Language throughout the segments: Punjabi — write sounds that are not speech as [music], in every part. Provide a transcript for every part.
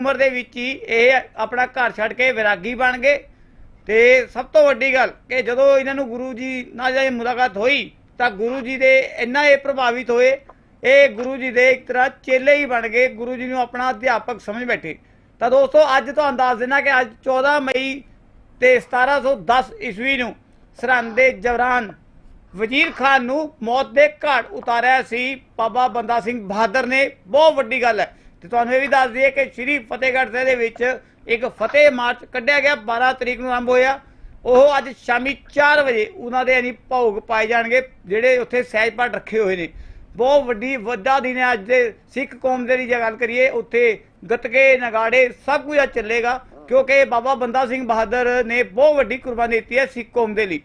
ਉਮਰ ਦੇ ਵਿੱਚ ਹੀ ਇਹ ਆਪਣਾ ਘਰ ਛੱਡ ਕੇ ਵਿਰਾਗੀ ਬਣ ਗਏ। ਤੇ ਸਭ ਤੋਂ ਵੱਡੀ ਗੱਲ ਕਿ ਜਦੋਂ ਇਹਨਾਂ ਨੂੰ ਗੁਰੂ ਜੀ ਨਾਲ ਜੇ ਮੁਲਾਕਾਤ ਹੋਈ, ਤਾਂ ਗੁਰੂ ਜੀ ਦੇ ਇੰਨਾ ਇਹ ਪ੍ਰਭਾਵਿਤ ਹੋਏ, ਇਹ ਗੁਰੂ ਜੀ ਦੇ ਇੱਕ ਤਰ੍ਹਾਂ ਚੇਲੇ ਹੀ ਬਣ ਗਏ, ਗੁਰੂ ਜੀ ਨੂੰ ਆਪਣਾ ਅਧਿਆਪਕ ਸਮਝ ਬੈਠੇ। ਤਾਂ ਦੋਸਤੋ, ਅੱਜ ਤੁਹਾਨੂੰ ਦੱਸ ਦੇਣਾ ਕਿ ਅੱਜ 14 ਮਈ ਤੇ 1710 ਈਸਵੀ ਨੂੰ ਸਰਹੰਦ ਦੇ ਜਵਰਾਨ ਵਜ਼ੀਰ ਖਾਨ ਨੂੰ ਮੌਤ ਦੇ ਘਾਟ ਉਤਾਰਿਆ ਸੀ। ਬਾਬਾ ਬੰਦਾ ਸਿੰਘ ਬਹਾਦਰ ਨੇ। ਬਹੁਤ ਵੱਡੀ ਗੱਲ ਹੈ। ਤੇ ਤੁਹਾਨੂੰ ਇਹ ਵੀ ਦੱਸ ਦਈਏ ਕਿ ਸ੍ਰੀ ਫਤਿਹਗੜ੍ਹ ਸਾਹਿਬ ਦੇ ਵਿੱਚ ਇੱਕ ਫਤਿਹ ਮਾਰਚ ਕੱਢਿਆ ਗਿਆ 12 ਤਰੀਕ ਨੂੰ ਆਰੰਭ ਹੋਇਆ। ਉਹ ਅੱਜ ਸ਼ਾਮੀ 4 ਵਜੇ ਉਹਨਾਂ ਦੇ ਯਾਨੀ ਭੋਗ ਪਾਏ ਜਾਣਗੇ, ਜਿਹੜੇ ਉੱਥੇ ਸਹਿਜ ਪਾਠ ਰੱਖੇ ਹੋਏ ਨੇ। ਬਹੁਤ ਵੱਡੀ, ਵੱਡਾ ਦਿਨ ਹੈ ਅੱਜ ਦੇ ਸਿੱਖ ਕੌਮ ਦੇ ਲਈ ਜੇ ਗੱਲ ਕਰੀਏ, ਉੱਥੇ ਗਤਕੇ, ਨਗਾੜੇ ਸਭ ਕੁਝ ਅੱਜ ਚੱਲੇਗਾ, ਕਿਉਂਕਿ ਬਾਬਾ ਬੰਦਾ ਸਿੰਘ ਬਹਾਦਰ ਨੇ ਬਹੁਤ ਵੱਡੀ ਕੁਰਬਾਨੀ ਦਿੱਤੀ ਹੈ ਸਿੱਖ ਕੌਮ ਦੇ ਲਈ।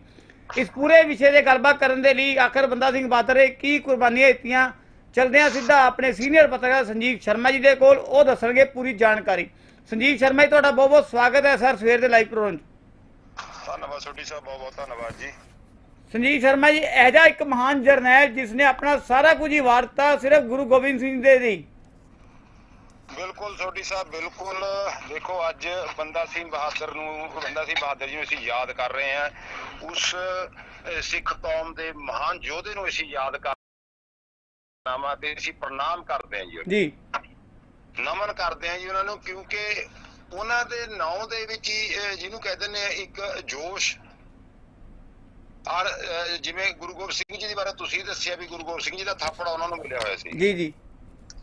ਇਸ ਪੂਰੇ ਵਿਸ਼ੇ ਦੇ ਗੱਲਬਾਤ ਕਰਨ ਦੇ ਲਈ ਆਖਰ ਬੰਦਾ ਸਿੰਘ ਬਹਾਦਰ ਨੇ ਕੀ ਕੁਰਬਾਨੀਆਂ ਦਿੱਤੀਆਂ ਚਲਦੇ ਹਾਂ ਸਿੱਧਾ ਆਪਣੇ ਸੀਨੀਅਰ ਪੱਤਰਕਾਰ ਸੰਜੀਵ ਸ਼ਰਮਾ ਜੀ ਦੇ ਕੋਲ ਉਹ ਦੱਸਣਗੇ ਪੂਰੀ ਜਾਣਕਾਰੀ। ਸੰਜੀਵ ਸ਼ਰਮਾ ਜੀ ਤੁਹਾਡਾ ਬਹੁਤ ਬਹੁਤ ਸਵਾਗਤ ਹੈ ਸਰ ਸਵੇਰ ਦੇ ਲਾਈਵ ਪ੍ਰੋਗਰਾਮ 'ਚ। ਧੰਨਵਾਦ ਛੋਟੀ ਸਾਹਿਬ ਬਹੁਤ ਬਹੁਤ ਧੰਨਵਾਦ ਜੀ। ਸੰਜੀਵ ਸ਼ਰਮਾ ਜੀ ਇਹ ਜਿਹਾ ਇੱਕ ਮਹਾਨ ਜਰਨੈਲ ਜਿਸ ਨੇ ਆਪਣਾ ਸਾਰਾ ਕੁਝ ਹੀ ਵਾਰਤਾ ਸਿਰਫ ਗੁਰੂ ਗੋਬਿੰਦ ਸਿੰਘ ਦੇ ਲਈ। ਬਿਲਕੁਲ ਛੋਟੀ ਸਾਹਿਬ ਬਿਲਕੁਲ। ਦੇਖੋ ਅੱਜ ਬੰਦਾ ਸਿੰਘ ਬਹਾਦਰ ਨੂੰ ਬੰਦਾ ਸਿੰਘ ਬਹਾਦਰ ਜੀ ਨੂੰ ਅਸੀਂ ਯਾਦ ਕਰ ਰਹੇ ਹਾਂ। ਉਸ ਸਿੱਖ ਕੌਮ ਦੇ ਮਹਾਨ ਯੋਧੇ ਨੂੰ ਅਸੀਂ ਯਾਦ ਕਰ ਨਾਮਾ ਤੇ ਅਸੀਂ ਪ੍ਰਣਾਮ ਕਰਦੇ ਹਾਂ ਜੀ ਜੀ। ਨਮਨ ਕਰਦੇ ਹਾਂ ਜੀ ਉਹਨਾਂ ਨੂੰ ਕਿਉਂਕਿ ਉਹਨਾਂ ਦੇ ਨਾਂ ਦੇ ਵਿੱਚ ਹੀ ਜਿਹਨੂੰ ਕਹਿੰਦੇ ਨੇ ਇੱਕ ਜੋਸ਼। ਔਰ ਜਿਵੇਂ ਗੁਰੂ ਗੋਬਿੰਦ ਸਿੰਘ ਜੀ ਦੇ ਬਾਰੇ ਤੁਸੀਂ ਦੱਸਿਆ ਵੀ ਗੁਰੂ ਗੋਬਿੰਦ ਸਿੰਘ ਜੀ ਦਾ ਥਾਪੜਾ ਉਹਨਾਂ ਨੂੰ ਮਿਲਿਆ ਹੋਇਆ ਸੀ। ਜੀ ਜੀ।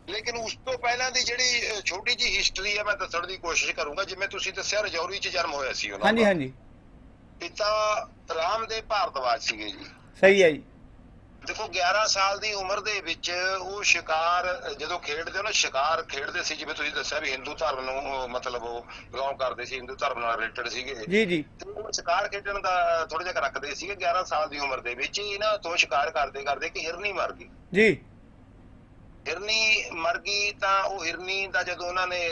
ਲੇਕਿਨ ਉਸ ਤੋਂ ਪਹਿਲਾਂ ਦੀ ਜਿਹੜੀ ਛੋਟੀ ਜੀ ਹਿਸਟਰੀ ਹੈ ਮੈਂ ਦੱਸਣ ਦੀ ਕੋਸ਼ਿਸ਼ ਕਰੂੰਗਾ ਜਿਵੇਂ ਤੁਸੀਂ ਦੱਸਿਆ ਰਜੌਰੀ 'ਚ ਜਨਮ ਹੋਇਆ ਸੀ ਉਹਨਾਂ ਹਾਂਜੀ ਦਾ ਹਾਂਜੀ। ਪਿਤਾ ਰਾਮਦੇਵ ਭਾਰਦਵਾਜ ਸੀਗੇ ਜੀ। ਸਹੀ ਹੈ ਜੀ। ਦੇਖੋ 11 ਸਾਲ ਦੀ ਉਮਰ ਦੇ ਵਿੱਚ ਉਹ ਸ਼ਿਕਾਰ ਜਦੋਂ ਖੇਡਦੇ ਉਹਨਾਂ ਸ਼ਿਕਾਰ ਖੇਡਦੇ ਸੀ ਜਿਵੇਂ ਤੁਸੀਂ ਦੱਸਿਆ ਵੀ ਹਿੰਦੂ ਧਰਮ ਨੂੰ ਮਤਲਬ ਉਹ ਬਿਲੋਂਗ ਕਰਦੇ ਸੀ ਹਿੰਦੂ ਧਰਮ ਨਾਲ ਰਿਲੇਟਡ ਸੀਗੇ। ਜੀ ਜੀ। ਉਹ ਸ਼ਿਕਾਰ ਖੇਡਣ ਦਾ ਥੋੜਾ ਜਿਹਾ ਰੱਖਦੇ ਸੀਗੇ 11 ਸਾਲ ਦੀ ਉਮਰ ਦੇ ਵਿੱਚ ਹੀ ਇਹਨਾਂ ਤੋਂ ਸ਼ਿਕਾਰ ਕਰਦੇ ਕਰਦੇ ਕਿ ਹਿਰਨੀ ਮਰ ਗਈ। ਜੀ। ਹਿਰਨੀ ਮਰ ਗਈ ਤਾਂ ਉਹ ਹਿਰਨੀ ਦਾ ਜਦੋਂ ਉਹਨਾਂ ਨੇ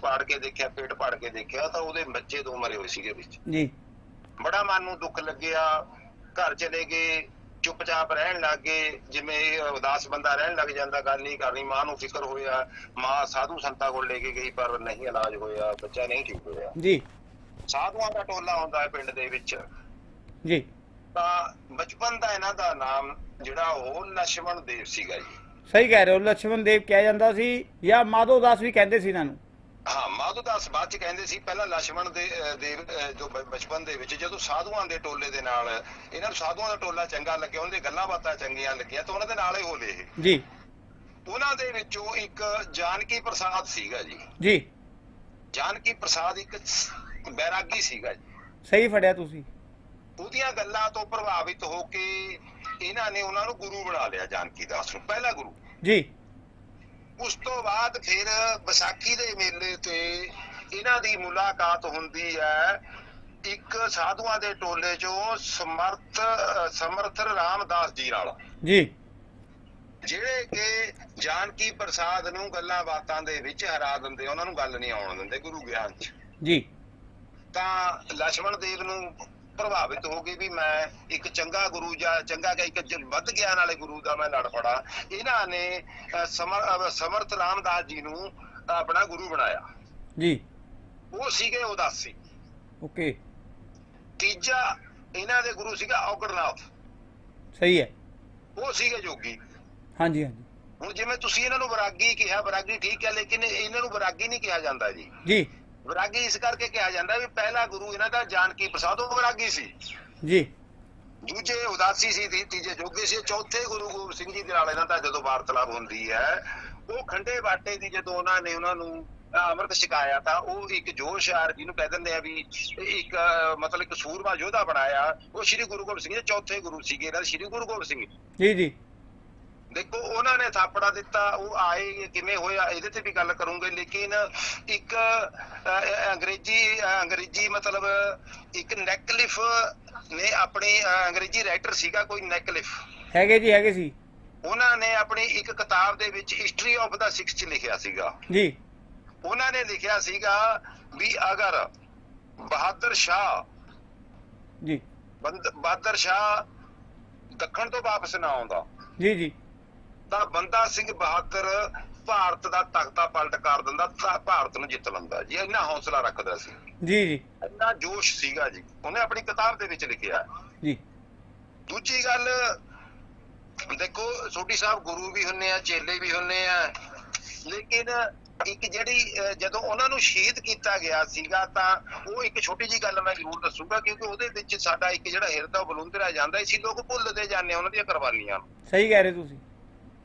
ਪਾੜ ਕੇ ਦੇਖਿਆ ਪੇਟ ਪਾੜ ਕੇ ਦੇਖਿਆ ਤਾਂ ਉਹਦੇ ਬੱਚੇ ਦੋ ਮਰੇ ਹੋਏ ਸੀਗੇ ਵਿੱਚ। ਜੀ। ਬੜਾ ਮਨ ਨੂੰ ਦੁੱਖ ਲੱਗਿਆ ਘਰ ਚਲੇ ਗਏ ਚੁੱਪ ਚਾਪ ਰਹਿਣ ਲੱਗ ਗਏ ਜਿਵੇਂ ਉਦਾਸ ਬੰਦਾ ਰਹਿਣ ਲੱਗ ਜਾਂਦਾ ਗੱਲ ਨਹੀਂ ਕਰਨੀ ਮਾਂ ਨੂੰ ਫਿਕਰ ਹੋਇਆ ਮਾਂ ਸਾਧੂ ਸੰਤਾਂ ਕੋਲ ਲੈ ਕੇ ਗਈ ਪਰ ਨਹੀਂ ਇਲਾਜ ਹੋਇਆ ਬੱਚਾ ਨਹੀਂ ਠੀਕ ਹੋਇਆ। ਜੀ। ਸਾਧੂਆਂ ਦਾ ਟੋਲਾ ਹੁੰਦਾ ਹੈ ਪਿੰਡ ਦੇ ਵਿੱਚ। ਜੀ। ਤਾਂ ਬਚਪਨ ਦਾ ਇਹਨਾਂ ਦਾ ਨਾਮ ਜਿਹੜਾ ਉਹ ਲక్ష్మణ ਦੇਵ ਸੀਗਾ ਜੀ। ਸਹੀ ਕਹਿ ਰਹੇ ਹੋ ਲక్ష్మణ ਦੇਵ ਕਿਹਾ ਜਾਂਦਾ ਸੀ ਜਾਂ ਮਾਧੋ ਦਾਸ ਵੀ ਕਹਿੰਦੇ ਸੀ ਇਹਨਾਂ ਨੂੰ। ਹਾਂ ਮਾਧੋਦਾਸ ਬਾਅਦ ਚ ਕਹਿੰਦੇ ਸੀ ਪਹਿਲਾਂ ਲక్ష్మణ ਦੇ ਦੇ ਜੋ ਬਚਪਨ ਦੇ ਵਿੱਚ ਜਦੋਂ ਸਾਧੂਆਂ ਦੇ ਟੋਲੇ ਦੇ ਨਾਲ ਇਹਨਾਂ ਨੂੰ ਸਾਧੂਆਂ ਦਾ ਟੋਲਾ ਚੰਗਾ ਲੱਗਿਆ ਉਹਨਾਂ ਦੀ ਗੱਲਾਂ ਬਾਤਾਂ ਚੰਗੀਆਂ ਲੱਗੀਆਂ ਤਾਂ ਉਹਨਾਂ ਦੇ ਨਾਲ ਹੀ ਹੋਲੇ ਇਹ। ਜੀ। ਉਹਨਾਂ ਦੇ ਵਿੱਚੋਂ ਇੱਕ ਜਾਨਕੀ ਪ੍ਰਸਾਦ ਸੀਗਾ ਜੀ। ਜੀ। ਜਾਨਕੀ ਪ੍ਰਸਾਦ ਇੱਕ ਬੈਰਾਗੀ ਸੀਗਾ ਜੀ। ਸਹੀ ਫੜਿਆ ਤੁਸੀਂ। ਉਹਦੀਆਂ ਗੱਲਾਂ ਤੋਂ ਪ੍ਰਭਾਵਿਤ ਹੋ ਕੇ ਇਹਨਾਂ ਨੇ ਉਹਨਾਂ ਨੂੰ ਗੁਰੂ ਬਣਾ ਲਿਆ ਜਾਨਕੀ ਦਾਸ ਨੂੰ ਪਹਿਲਾ ਗੁਰੂ। ਜੀ। ਉਸ ਤੋਂ ਬਾਅਦ ਫਿਰ ਵਿਸਾਖੀ ਦੇ ਮੇਲੇ ਤੇ ਇਹਨਾਂ ਦੀ ਮੁਲਾਕਾਤ ਹੁੰਦੀ ਹੈ। ਇੱਕ ਸਾਧੂਆਂ ਦੇ ਟੋਲੇ ਚੋਂ ਸਮਰਥ ਸਮਰਥ ਰਾਮਦਾਸ ਜੀ ਨਾਲ। ਜੀ। ਜਿਹੜੇ ਕਿ ਜਾਨਕੀ ਪ੍ਰਸਾਦ ਨੂੰ ਗੱਲਾਂ ਬਾਤਾਂ ਦੇ ਵਿੱਚ ਹਰਾ ਦਿੰਦੇ ਉਹਨਾਂ ਨੂੰ ਗੱਲ ਨਹੀਂ ਆਉਣ ਦਿੰਦੇ ਗੁਰੂ ਗਿਆਨ ਚ। ਜੀ। ਤਾਂ ਲਛਮਣ ਦੇਵ ਨੂੰ ਪ੍ਰਭਾਵਿਤ ਹੋ ਗਏ ਵੀ ਮੈਂ ਇੱਕ ਚੰਗਾ ਗੁਰੂ ਜਾਂ ਚੰਗਾ ਕਿ ਇੱਕ ਵੱਧ ਗਿਆਨ ਵਾਲੇ ਗੁਰੂ ਦਾ ਮੈਂ ਲੜ ਫੜਾ। ਇਹਨਾਂ ਨੇ ਸਮਰਥ ਰਾਮਦਾਸ ਜੀ ਨੂੰ ਆਪਣਾ ਗੁਰੂ ਬਣਾਇਆ। ਜੀ। ਉਹ ਸੀਗੇ ਉਦਾਸੀ। ਓਕੇ। ਤੀਜਾ ਇਹਨਾਂ ਦੇ ਗੁਰੂ ਸੀਗਾ ਔਗੜਨਾਥ ਸਹੀ ਹੈ। ਉਹ ਸੀਗੇ ਜੋਗੀ। ਹਾਂਜੀ ਹਾਂਜੀ। ਹੁਣ ਜਿਵੇਂ ਤੁਸੀਂ ਇਹਨਾਂ ਨੂੰ ਵਿਰਾਗੀ ਕਿਹਾ ਵਿਰਾਗੀ ਠੀਕ ਹੈ ਲੇਕਿਨ ਇਹਨਾਂ ਨੂੰ ਵਿਰਾਗੀ ਨਹੀਂ ਕਿਹਾ ਜਾਂਦਾ ਜੀ। ਜੀ। ਵਿਰਾਗੀ ਇਸ ਕਰਕੇ ਕਿਹਾ ਜਾਂਦਾ ਵੀ ਪਹਿਲਾ ਗੁਰੂ ਇਹਨਾਂ ਦਾ ਜਾਨਕੀ ਪ੍ਰਸਾਦ ਉਹ ਵਿਰਾਗੀ ਸੀ। ਜੀ। ਦੂਜੇ ਉਦਾਸੀ ਸੀ ਤੀਜੇ ਜੋਗੀ ਸੀ ਚੌਥੇ ਗੁਰੂ ਗੋਬਿੰਦ ਸਿੰਘ ਜੀ ਦੇ ਨਾਲ ਇਹਨਾਂ ਦਾ ਜਦੋਂ ਵਾਰਤਾਲਾਪ ਹੁੰਦੀ ਹੈ ਉਹ ਖੰਡੇ ਬਾਟੇ ਦੀ ਜਦੋਂ ਉਹਨਾਂ ਨੇ ਉਹਨਾਂ ਨੂੰ ਅੰਮ੍ਰਿਤ ਛਕਾਇਆ ਤਾਂ ਉਹ ਇੱਕ ਜੋਸ਼ਾਰ ਜਿਹਨੂੰ ਕਹਿ ਦਿੰਦੇ ਆ ਵੀ ਇੱਕ ਮਤਲਬ ਇੱਕ ਸੂਰਮਾ ਯੋਧਾ ਬਣਾਇਆ ਉਹ ਸ੍ਰੀ ਗੁਰੂ ਗੋਬਿੰਦ ਸਿੰਘ ਜੀ ਚੌਥੇ ਗੁਰੂ ਸੀਗੇ ਇਹਨਾਂ ਦੇ ਸ੍ਰੀ ਗੁਰੂ ਗੋਬਿੰਦ ਸਿੰਘ। ਜੀ ਜੀ। ਦੇਖੋ ਉਹਨਾਂ ਨੇ ਥਾਪੜਾ ਦਿੱਤਾ ਉਹ ਆਏ ਕਿਵੇਂ ਹੋਇਆ ਇਹਦੇ ਤੇ ਵੀ ਗੱਲ ਕਰੂੰਗੇ ਲੇਕਿਨ ਇੱਕ ਅੰਗਰੇਜ਼ੀ ਅੰਗਰੇਜ਼ੀ ਮਤਲਬ ਇੱਕ ਨੈਕਲਿਫ ਨੇ ਆਪਣੀ ਅੰਗਰੇਜ਼ੀ ਰਾਈਟਰ ਸੀਗਾ ਕੋਈ ਨੈਕਲਿਫ। ਹੈਗੇ ਜੀ ਹੈਗੇ ਸੀ। ਉਹਨਾਂ ਨੇ ਆਪਣੀ ਇੱਕ ਕਿਤਾਬ ਦੇ ਵਿੱਚ ਹਿਸਟਰੀ ਆਫ ਦਾ ਸਿਕਸ ਚ ਲਿਖਿਆ ਸੀਗਾ। ਜੀ। ਉਹਨਾਂ ਨੇ ਲਿਖਿਆ ਸੀਗਾ ਵੀ ਅਗਰ ਬਹਾਦਰ ਸ਼ਾਹ ਜੀ। ਬਹਾਦਰ ਸ਼ਾਹ ਦੱਖਣ ਤੋਂ ਵਾਪਸ ਨਾ ਆਉਂਦਾ ਜੀ ਜੀ। ਤਾਂ ਬੰਦਾ ਸਿੰਘ ਬਹਾਦਰ ਭਾਰਤ ਦਾ ਤਖਤਾ ਪਲਟ ਕਰ ਦਿੰਦਾ ਤਾਂ ਭਾਰਤ ਨੂੰ ਜਿੱਤ ਲੈਂਦਾ ਜੀ। ਇੰਨਾ ਹੌਸਲਾ ਰੱਖਦਾ ਸੀ। ਜੀ ਜੀ। ਇੰਨਾ ਜੋਸ਼ ਸੀਗਾ ਜੀ। ਉਹਨੇ ਆਪਣੀ ਕਿਤਾਬ ਦੇ ਵਿੱਚ ਲਿਖਿਆ। ਜੀ। ਦੂਜੀ ਗੱਲ ਦੇਖੋ ਸੋਢੀ ਸਾਹਿਬ ਗੁਰੂ ਵੀ ਹੁੰਨੇ ਆ ਚੇਲੇ ਵੀ ਹੁੰਨੇ ਆ। ਲੇਕਿਨ ਇੱਕ ਜਿਹੜੀ ਜਦੋਂ ਉਹਨਾਂ ਨੂੰ ਸ਼ਹੀਦ ਕੀਤਾ ਗਿਆ ਸੀਗਾ ਤਾਂ ਉਹ ਇੱਕ ਛੋਟੀ ਜੀ ਗੱਲ ਮੈਂ ਜ਼ਰੂਰ ਦੱਸੂਗਾ ਕਿਉਂਕਿ ਉਹਦੇ ਵਿੱਚ ਸਾਡਾ ਇੱਕ ਜਿਹੜਾ ਹਿਰਦਾ ਬਲੁੰਦਰਿਆ ਜਾਂਦਾ ਸੀ ਲੋਕ ਭੁੱਲਦੇ ਜਾਂਦੇ ਉਹਨਾਂ ਦੀਆਂ ਕੁਰਬਾਨੀਆਂ ਨੂੰ। ਸਹੀ ਕਹਿ ਰਹੇ ਤੁਸੀਂ।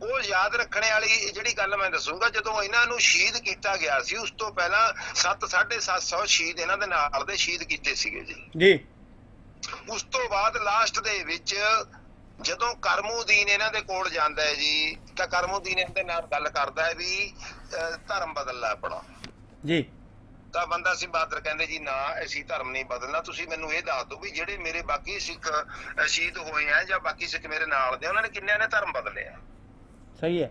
ਉਹ ਯਾਦ ਰੱਖਣੇ ਵਾਲੀ ਜਿਹੜੀ ਗੱਲ ਮੈਂ ਦੱਸੂਗਾ ਜਦੋਂ ਇਹਨਾਂ ਨੂੰ ਸ਼ਹੀਦ ਕੀਤਾ ਗਿਆ ਸੀ ਉਸ ਤੋਂ ਪਹਿਲਾਂ 7 750 ਸ਼ਹੀਦ ਇਹਨਾਂ ਦੇ ਨਾਲ ਦੇ ਸ਼ਹੀਦ ਕੀਤੇ ਸੀਗੇ ਜੀ। ਜੀ। ਉਸ ਤੋਂ ਬਾਅਦ ਲਾਸਟ ਦੇ ਵਿੱਚ ਜਦੋਂ ਕਰਮੂਦੀਨ ਇਹਨਾਂ ਦੇ ਕੋਲ ਜਾਂਦਾ ਹੈ ਜੀ ਤਾਂ ਕਰਮੂਦੀਨ ਇਹਦੇ ਨਾਲ ਗੱਲ ਕਰਦਾ ਹੈ ਵੀ ਧਰਮ ਬਦਲ ਲੈ ਆਪਣਾ। ਜੀ। ਤਾਂ ਬੰਦਾ ਸਿੰਘ ਬਹਾਦਰ ਕਹਿੰਦੇ ਜੀ ਨਾ ਅਸੀਂ ਧਰਮ ਨਹੀਂ ਬਦਲਣਾ ਤੁਸੀਂ ਮੈਨੂੰ ਇਹ ਦੱਸ ਦਿਓ ਵੀ ਜਿਹੜੇ ਮੇਰੇ ਬਾਕੀ ਸਿੱਖ ਸ਼ਹੀਦ ਹੋਏ ਆ ਜਾਂ ਬਾਕੀ ਸਿੱਖ ਮੇਰੇ ਨਾਲ ਦੇ ਉਹਨਾਂ ਨੇ ਕਿੰਨਿਆਂ ਨੇ ਧਰਮ ਬਦਲਿਆ ਸਹੀ ਹੈ।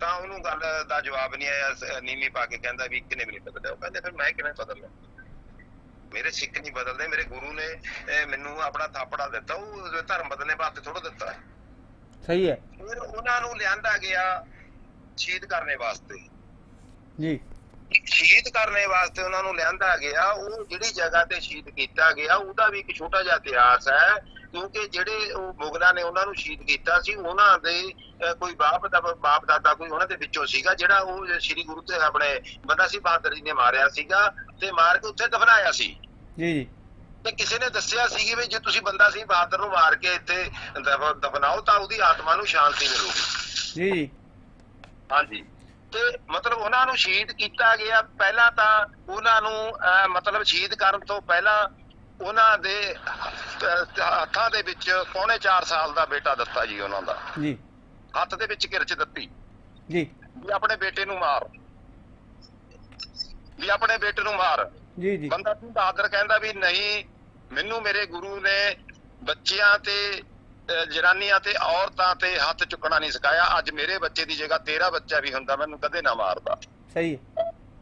ਤਾਂ ਉਹਨੂੰ ਗੱਲ ਦਾ ਜਵਾਬ ਨਹੀਂ ਆਇਆ ਨੀਵੀਂ ਪਾ ਕੇ ਕਹਿੰਦਾ ਵੀ ਕਿਨੇ ਵੀ ਨਹੀਂ ਬਦਲਿਆ। ਉਹ ਕਹਿੰਦੇ ਫਿਰ ਮੈਂ ਕਿਵੇਂ ਬਦਲਣਾ? ਮੇਰੇ ਸਿੱਖ ਨਹੀਂ ਬਦਲਦੇ ਮੇਰੇ ਗੁਰੂ ਨੇ ਮੈਨੂੰ ਆਪਣਾ ਥਾਪੜਾ ਦਿੱਤਾ ਉਹ ਧਰਮ ਬਦਲਣੇ ਵਾਸਤੇ ਥੋੜਾ ਦਿੱਤਾ। ਸਹੀ ਹੈ। ਫਿਰ ਉਹਨਾਂ ਨੂੰ ਲਿਆਂਦਾ ਗਿਆ ਸ਼ਹੀਦ ਕਰਨੇ ਵਾਸਤੇ। ਜੀ। ਸ਼ਹੀਦ ਕਰਨੇ ਵਾਸਤੇ ਉਹਨਾਂ ਨੂੰ ਲਿਆਂਦਾ ਗਿਆ ਉਹ ਜਿਹੜੀ ਜਗ੍ਹਾ ਤੇ ਸ਼ਹੀਦ ਕੀਤਾ ਗਿਆ ਉਹਦਾ ਵੀ ਇੱਕ ਛੋਟਾ ਜਿਹਾ ਇਤਿਹਾਸ ਹੈ। ਕਿਉਂਕਿ ਜਿਹੜੇ ਉਹ ਮੁਗਲਾਂ ਨੇ ਉਹਨਾਂ ਨੂੰ ਸ਼ਹੀਦ ਕੀਤਾ ਸੀ ਉਹਨਾਂ ਦੇ ਕੋਈ ਬਾਪ ਦਾ ਬਾਪ ਦਾਦਾ ਕੋਈ ਉਹਨਾਂ ਦੇ ਵਿੱਚੋਂ ਸੀਗਾ ਜਿਹੜਾ ਉਹ ਸ੍ਰੀ ਗੁਰੂ ਤੇ ਆਪਣੇ ਬੰਦਾ ਸਿੰਘ ਬਹਾਦਰ ਜੀ ਨੇ ਮਾਰਿਆ ਸੀਗਾ ਤੇ ਮਾਰ ਕੇ ਉੱਥੇ ਦਫਨਾਇਆ ਸੀ। ਜੀ ਜੀ। ਤੇ ਕਿਸੇ ਨੇ ਦੱਸਿਆ ਸੀ ਵੀ ਜੇ ਤੁਸੀਂ ਬੰਦਾ ਸਿੰਘ ਬਹਾਦਰ ਨੂੰ ਮਾਰ ਕੇ ਇੱਥੇ ਦਫ- ਦਫਨਾਓ ਤਾਂ ਉਹਦੀ ਆਤਮਾ ਨੂੰ ਸ਼ਾਂਤੀ ਮਿਲੂਗੀ। ਜੀ ਜੀ। ਹਾਂਜੀ। ਤੇ ਮਤਲਬ ਉਹਨਾਂ ਨੂੰ ਸ਼ਹੀਦ ਕੀਤਾ ਗਿਆ ਪਹਿਲਾਂ ਤਾਂ ਉਹਨਾਂ ਨੂੰ ਮਤਲਬ ਸ਼ਹੀਦ ਕਰਨ ਤੋਂ ਪਹਿਲਾਂ ਉਹਨਾਂ ਦੇ ਹੱਥਾਂ ਦੇ ਵਿੱਚ ਪੌਣੇ 4 ਸਾਲ ਦਾ ਬੇਟਾ ਦਿੱਤਾ ਜੀ ਉਹਨਾਂ ਦਾ। ਜੀ। ਹੱਥ ਦੇ ਵਿੱਚ ਕਿਰਚ ਦਿੱਤੀ। ਜੀ। ਵੀ ਆਪਣੇ ਬੇਟੇ ਨੂੰ ਮਾਰ। ਵੀ ਆਪਣੇ ਬੇਟੇ ਨੂੰ ਮਾਰ। ਜੀ ਜੀ। ਬੰਦਾ ਸਿੰਘ ਬਹਾਦਰ ਕਹਿੰਦਾ ਵੀ ਨਹੀਂ ਮੈਨੂੰ ਮੇਰੇ ਗੁਰੂ ਨੇ ਬੱਚਿਆਂ ਤੇ ਜਨਾਨੀਆਂ ਤੇ ਔਰਤਾਂ ਤੇ ਹੱਥ ਚੁੱਕਣਾ ਨਹੀਂ ਸਿਖਾਇਆ। ਅੱਜ ਮੇਰੇ ਬੱਚੇ ਦੀ ਜਗ੍ਹਾ ਤੇਰਾ ਬੱਚਾ ਵੀ ਹੁੰਦਾ ਮੈਨੂੰ ਕਦੇ ਨਾ ਮਾਰਦਾ। ਸਹੀ।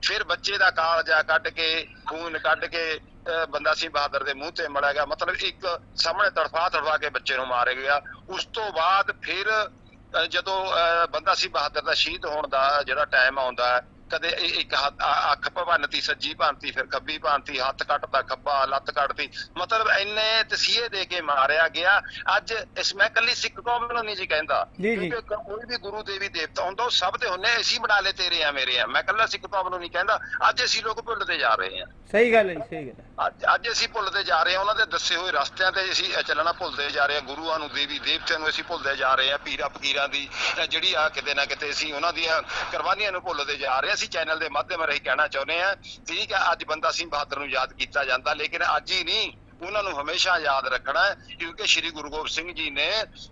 ਫਿਰ ਬੱਚੇ ਦਾ ਕਾਲਜਾ ਕੱਢ ਕੇ ਖੂਨ ਕੱਢ ਕੇ ਬੰਦਾ ਸਿੰਘ ਬਹਾਦਰ ਦੇ ਮੂੰਹ ਤੇ ਮੜਿਆ ਗਿਆ। ਮਤਲਬ ਇੱਕ ਸਾਹਮਣੇ ਤੜਫਾ ਤੜਫਾ ਕੇ ਬੱਚੇ ਨੂੰ ਮਾਰਿਆ ਗਿਆ। ਉਸ ਤੋਂ ਬਾਅਦ ਫਿਰ ਜਦੋਂ ਅਹ, ਬੰਦਾ ਸਿੰਘ ਬਹਾਦਰ ਦਾ ਸ਼ਹੀਦ ਹੋਣ ਦਾ ਜਿਹੜਾ ਟਾਈਮ ਆਉਂਦਾ ਹੈ ਕਦੇ ਇੱਕ ਹੱਥ- ਅੱਖ ਭਵਨਤੀ ਸੱਜੀ ਭਾਂਤੀ ਫਿਰ ਖੱਬੀ ਭਾਂਤੀ ਹੱਥ ਕੱਟਦਾ ਖੱਬਾ ਲੱਤ ਕੱਟਦੀ। ਮਤਲਬ ਇੰਨੇ ਤਸੀਹੇ ਦੇ ਕੇ ਮਾਰਿਆ ਗਿਆ। ਅੱਜ ਇਸ ਮੈਂ ਕੱਲੀ ਸਿੱਖ ਕੌਮ ਨੂੰ ਨਹੀਂ ਜੀ ਕਹਿੰਦਾ। ਕਿਉਂਕਿ ਕੋਈ ਵੀ ਗੁਰੂ ਦੇਵੀ ਦੇਵਤਾ ਹੁੰਦਾ ਉਹ ਸਭ ਦੇ ਹੁੰਨੇ ਅਸੀਂ ਬਣਾ ਲਏ ਤੇਰੇ ਆ ਮੇਰੇ ਆ। ਮੈਂ ਕੱਲਾ ਸਿੱਖ ਕੌਮ ਨੂੰ ਨਹੀਂ ਕਹਿੰਦਾ। ਅੱਜ ਅਸੀਂ ਲੋਕ ਭੁੱਲਦੇ ਜਾ ਰਹੇ ਹਾਂ ਸਹੀ ਗੱਲ ਹੈ ਸਹੀ ਗੱਲ ਅੱਜ ਅੱਜ ਅਸੀਂ ਭੁੱਲਦੇ ਜਾ ਰਹੇ ਹਾਂ ਉਹਨਾਂ ਦੇ ਦੱਸੇ ਹੋਏ ਰਸਤਿਆਂ ਤੇ ਅਸੀਂ ਚੱਲਣਾ ਭੁੱਲਦੇ ਜਾ ਰਹੇ ਹਾਂ ਗੁਰੂਆਂ ਨੂੰ ਦੇਵੀ ਦੇਵਤਿਆਂ ਨੂੰ ਅਸੀਂ ਭੁੱਲਦੇ ਜਾ ਰਹੇ ਹਾਂ ਪੀਰਾਂ ਫਕੀਰਾਂ ਦੀ ਜਿਹੜੀ ਆ ਕਿਤੇ ਨਾ ਕਿਤੇ ਅਸੀਂ ਉਹਨਾਂ ਦੀਆਂ ਕੁਰਬਾਨੀਆਂ ਨੂੰ ਭੁੱਲਦੇ ਜਾ ਰਹੇ ਹਾਂ ਅਸੀਂ ਚੈਨਲ ਦੇ ਮਾਧਿਅਮ ਰਾਹੀਂ ਕਹਿਣਾ ਚਾਹੁੰਦੇ ਹਾਂ, ਠੀਕ ਹੈ, ਅੱਜ ਬੰਦਾ ਸਿੰਘ ਬਹਾਦਰ ਨੂੰ ਯਾਦ ਕੀਤਾ ਜਾਂਦਾ, ਲੇਕਿਨ ਅੱਜ ਹੀ ਨਹੀਂ। ਉਹਨਾਂ ਨੂੰ ਹਮੇਸ਼ਾ ਯਾਦ ਰੱਖਣਾ ਕਿਉਂਕਿ ਸ੍ਰੀ ਗੁਰੂ ਗੋਬਿੰਦ ਸਿੰਘ ਜੀ ਨੇ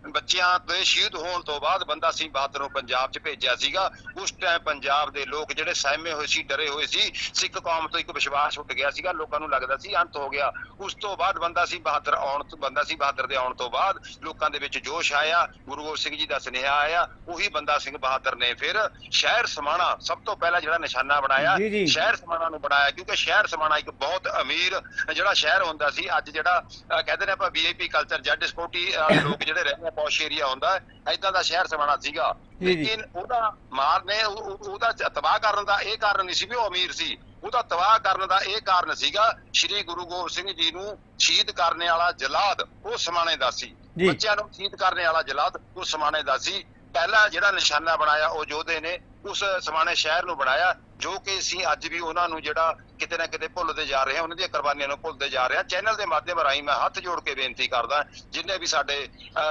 ਬੱਚਿਆਂ ਦੇ ਸ਼ਹੀਦ ਹੋਣ ਤੋਂ ਬਾਅਦ ਬੰਦਾ ਸਿੰਘ ਬਹਾਦਰ ਨੂੰ ਪੰਜਾਬ 'ਚ ਭੇਜਿਆ ਸੀਗਾ ਉਸ ਟਾਈਮ ਪੰਜਾਬ ਦੇ ਲੋਕ ਜਿਹੜੇ ਸਹਿਮੇ ਹੋਏ ਸੀ ਡਰੇ ਹੋਏ ਸੀ ਸਿੱਖ ਕੌਮ ਤੋਂ ਇੱਕ ਵਿਸ਼ਵਾਸ ਉੱਠ ਗਿਆ ਸੀਗਾ ਲੋਕਾਂ ਨੂੰ ਲੱਗਦਾ ਸੀ ਅੰਤ ਹੋ ਗਿਆ ਉਸ ਤੋਂ ਬਾਅਦ ਬੰਦਾ ਸਿੰਘ ਬਹਾਦਰ ਆਉਣ ਤੋਂ ਬੰਦਾ ਸਿੰਘ ਬਹਾਦਰ ਦੇ ਆਉਣ ਤੋਂ ਬਾਅਦ ਲੋਕਾਂ ਦੇ ਵਿੱਚ ਜੋਸ਼ ਆਇਆ ਗੁਰੂ ਗੋਬਿੰਦ ਸਿੰਘ ਜੀ ਦਾ ਸੁਨੇਹਾ ਆਇਆ ਉਹੀ ਬੰਦਾ ਸਿੰਘ ਬਹਾਦਰ ਨੇ ਫਿਰ ਸ਼ਹਿਰ ਸਮਾਣਾ ਸਭ ਤੋਂ ਪਹਿਲਾਂ ਜਿਹੜਾ ਨਿਸ਼ਾਨਾ ਬਣਾਇਆ। ਸ਼ਹਿਰ ਸਮਾਣਾ ਨੂੰ ਬਣਾਇਆ ਕਿਉਂਕਿ ਸ਼ਹਿਰ ਸਮਾਣਾ ਇੱਕ ਬਹੁਤ ਅਮੀਰ ਜਿਹੜਾ ਸ਼ਹਿਰ ਹੁੰਦਾ ਸੀ ਅੱਜ ਜਿਹੜਾ ਕਹਿੰਦੇ ਨੇ ਆਪਾਂ ਵੀਆਈਪੀ ਕਲਚਰ ਜੱਟ ਸਪੋਰਟੀ [coughs] ਲੋਕ ਜਿਹੜੇ ਰਹਿੰਦੇ ਆ ਪੌਸ਼ ਏਰੀਆ ਹੁੰਦਾ ਐਦਾਂ ਦਾ ਸ਼ਹਿਰ ਸਮਾਣਾ ਸੀਗਾ। ਲੇਕਿਨ ਉਹਦਾ ਮਾਰ ਨੇ ਉਹ- ਉਹ- ਉਹਦਾ ਤਬਾਹ ਕਰਨ ਦਾ ਇਹ ਕਾਰਨ ਨਹੀਂ ਸੀ ਵੀ ਉਹ ਅਮੀਰ ਸੀ। ਉਹਦਾ ਤਬਾਹ ਕਰਨ ਦਾ ਇਹ ਕਾਰਨ ਸੀਗਾ ਸ੍ਰੀ ਗੁਰੂ ਗੋਬਿੰਦ ਸਿੰਘ ਜੀ ਨੂੰ ਸ਼ਹੀਦ ਕਰਨ ਵਾਲਾ ਜਲਾਦ ਉਹ ਸਮਾਣੇ ਦਾ ਸੀ। ਬੱਚਿਆਂ ਨੂੰ ਸ਼ਹੀਦ ਕਰਨ ਵਾਲਾ ਜਲਾਦ ਉਹ ਸਮਾਣੇ ਦਾ ਸੀ। ਪਹਿਲਾ ਜਿਹੜਾ ਨਿਸ਼ਾਨਾ ਬਣਾਇਆ ਉਹ ਯੋਧੇ ਨੇ ਉਸ ਸਮਾਣੇ ਸ਼ਹਿਰ ਨੂੰ ਬਣਾਇਆ। ਜੋ ਕਿ ਅਸੀਂ ਅੱਜ ਵੀ ਉਹਨਾਂ ਨੂੰ ਜਿਹੜਾ ਕਿਤੇ ਨਾ ਕਿਤੇ ਭੁੱਲਦੇ ਜਾ ਰਹੇ ਹਾਂ, ਉਹਨਾਂ ਦੀਆਂ ਕੁਰਬਾਨੀਆਂ ਨੂੰ ਭੁੱਲਦੇ ਜਾ ਰਹੇ ਹਾਂ। ਚੈਨਲ ਦੇ ਮਾਧਿਅਮ ਰਾਹੀਂ ਮੈਂ ਹੱਥ ਜੋੜ ਕੇ ਬੇਨਤੀ ਕਰਦਾ ਜਿੰਨੇ ਵੀ ਸਾਡੇ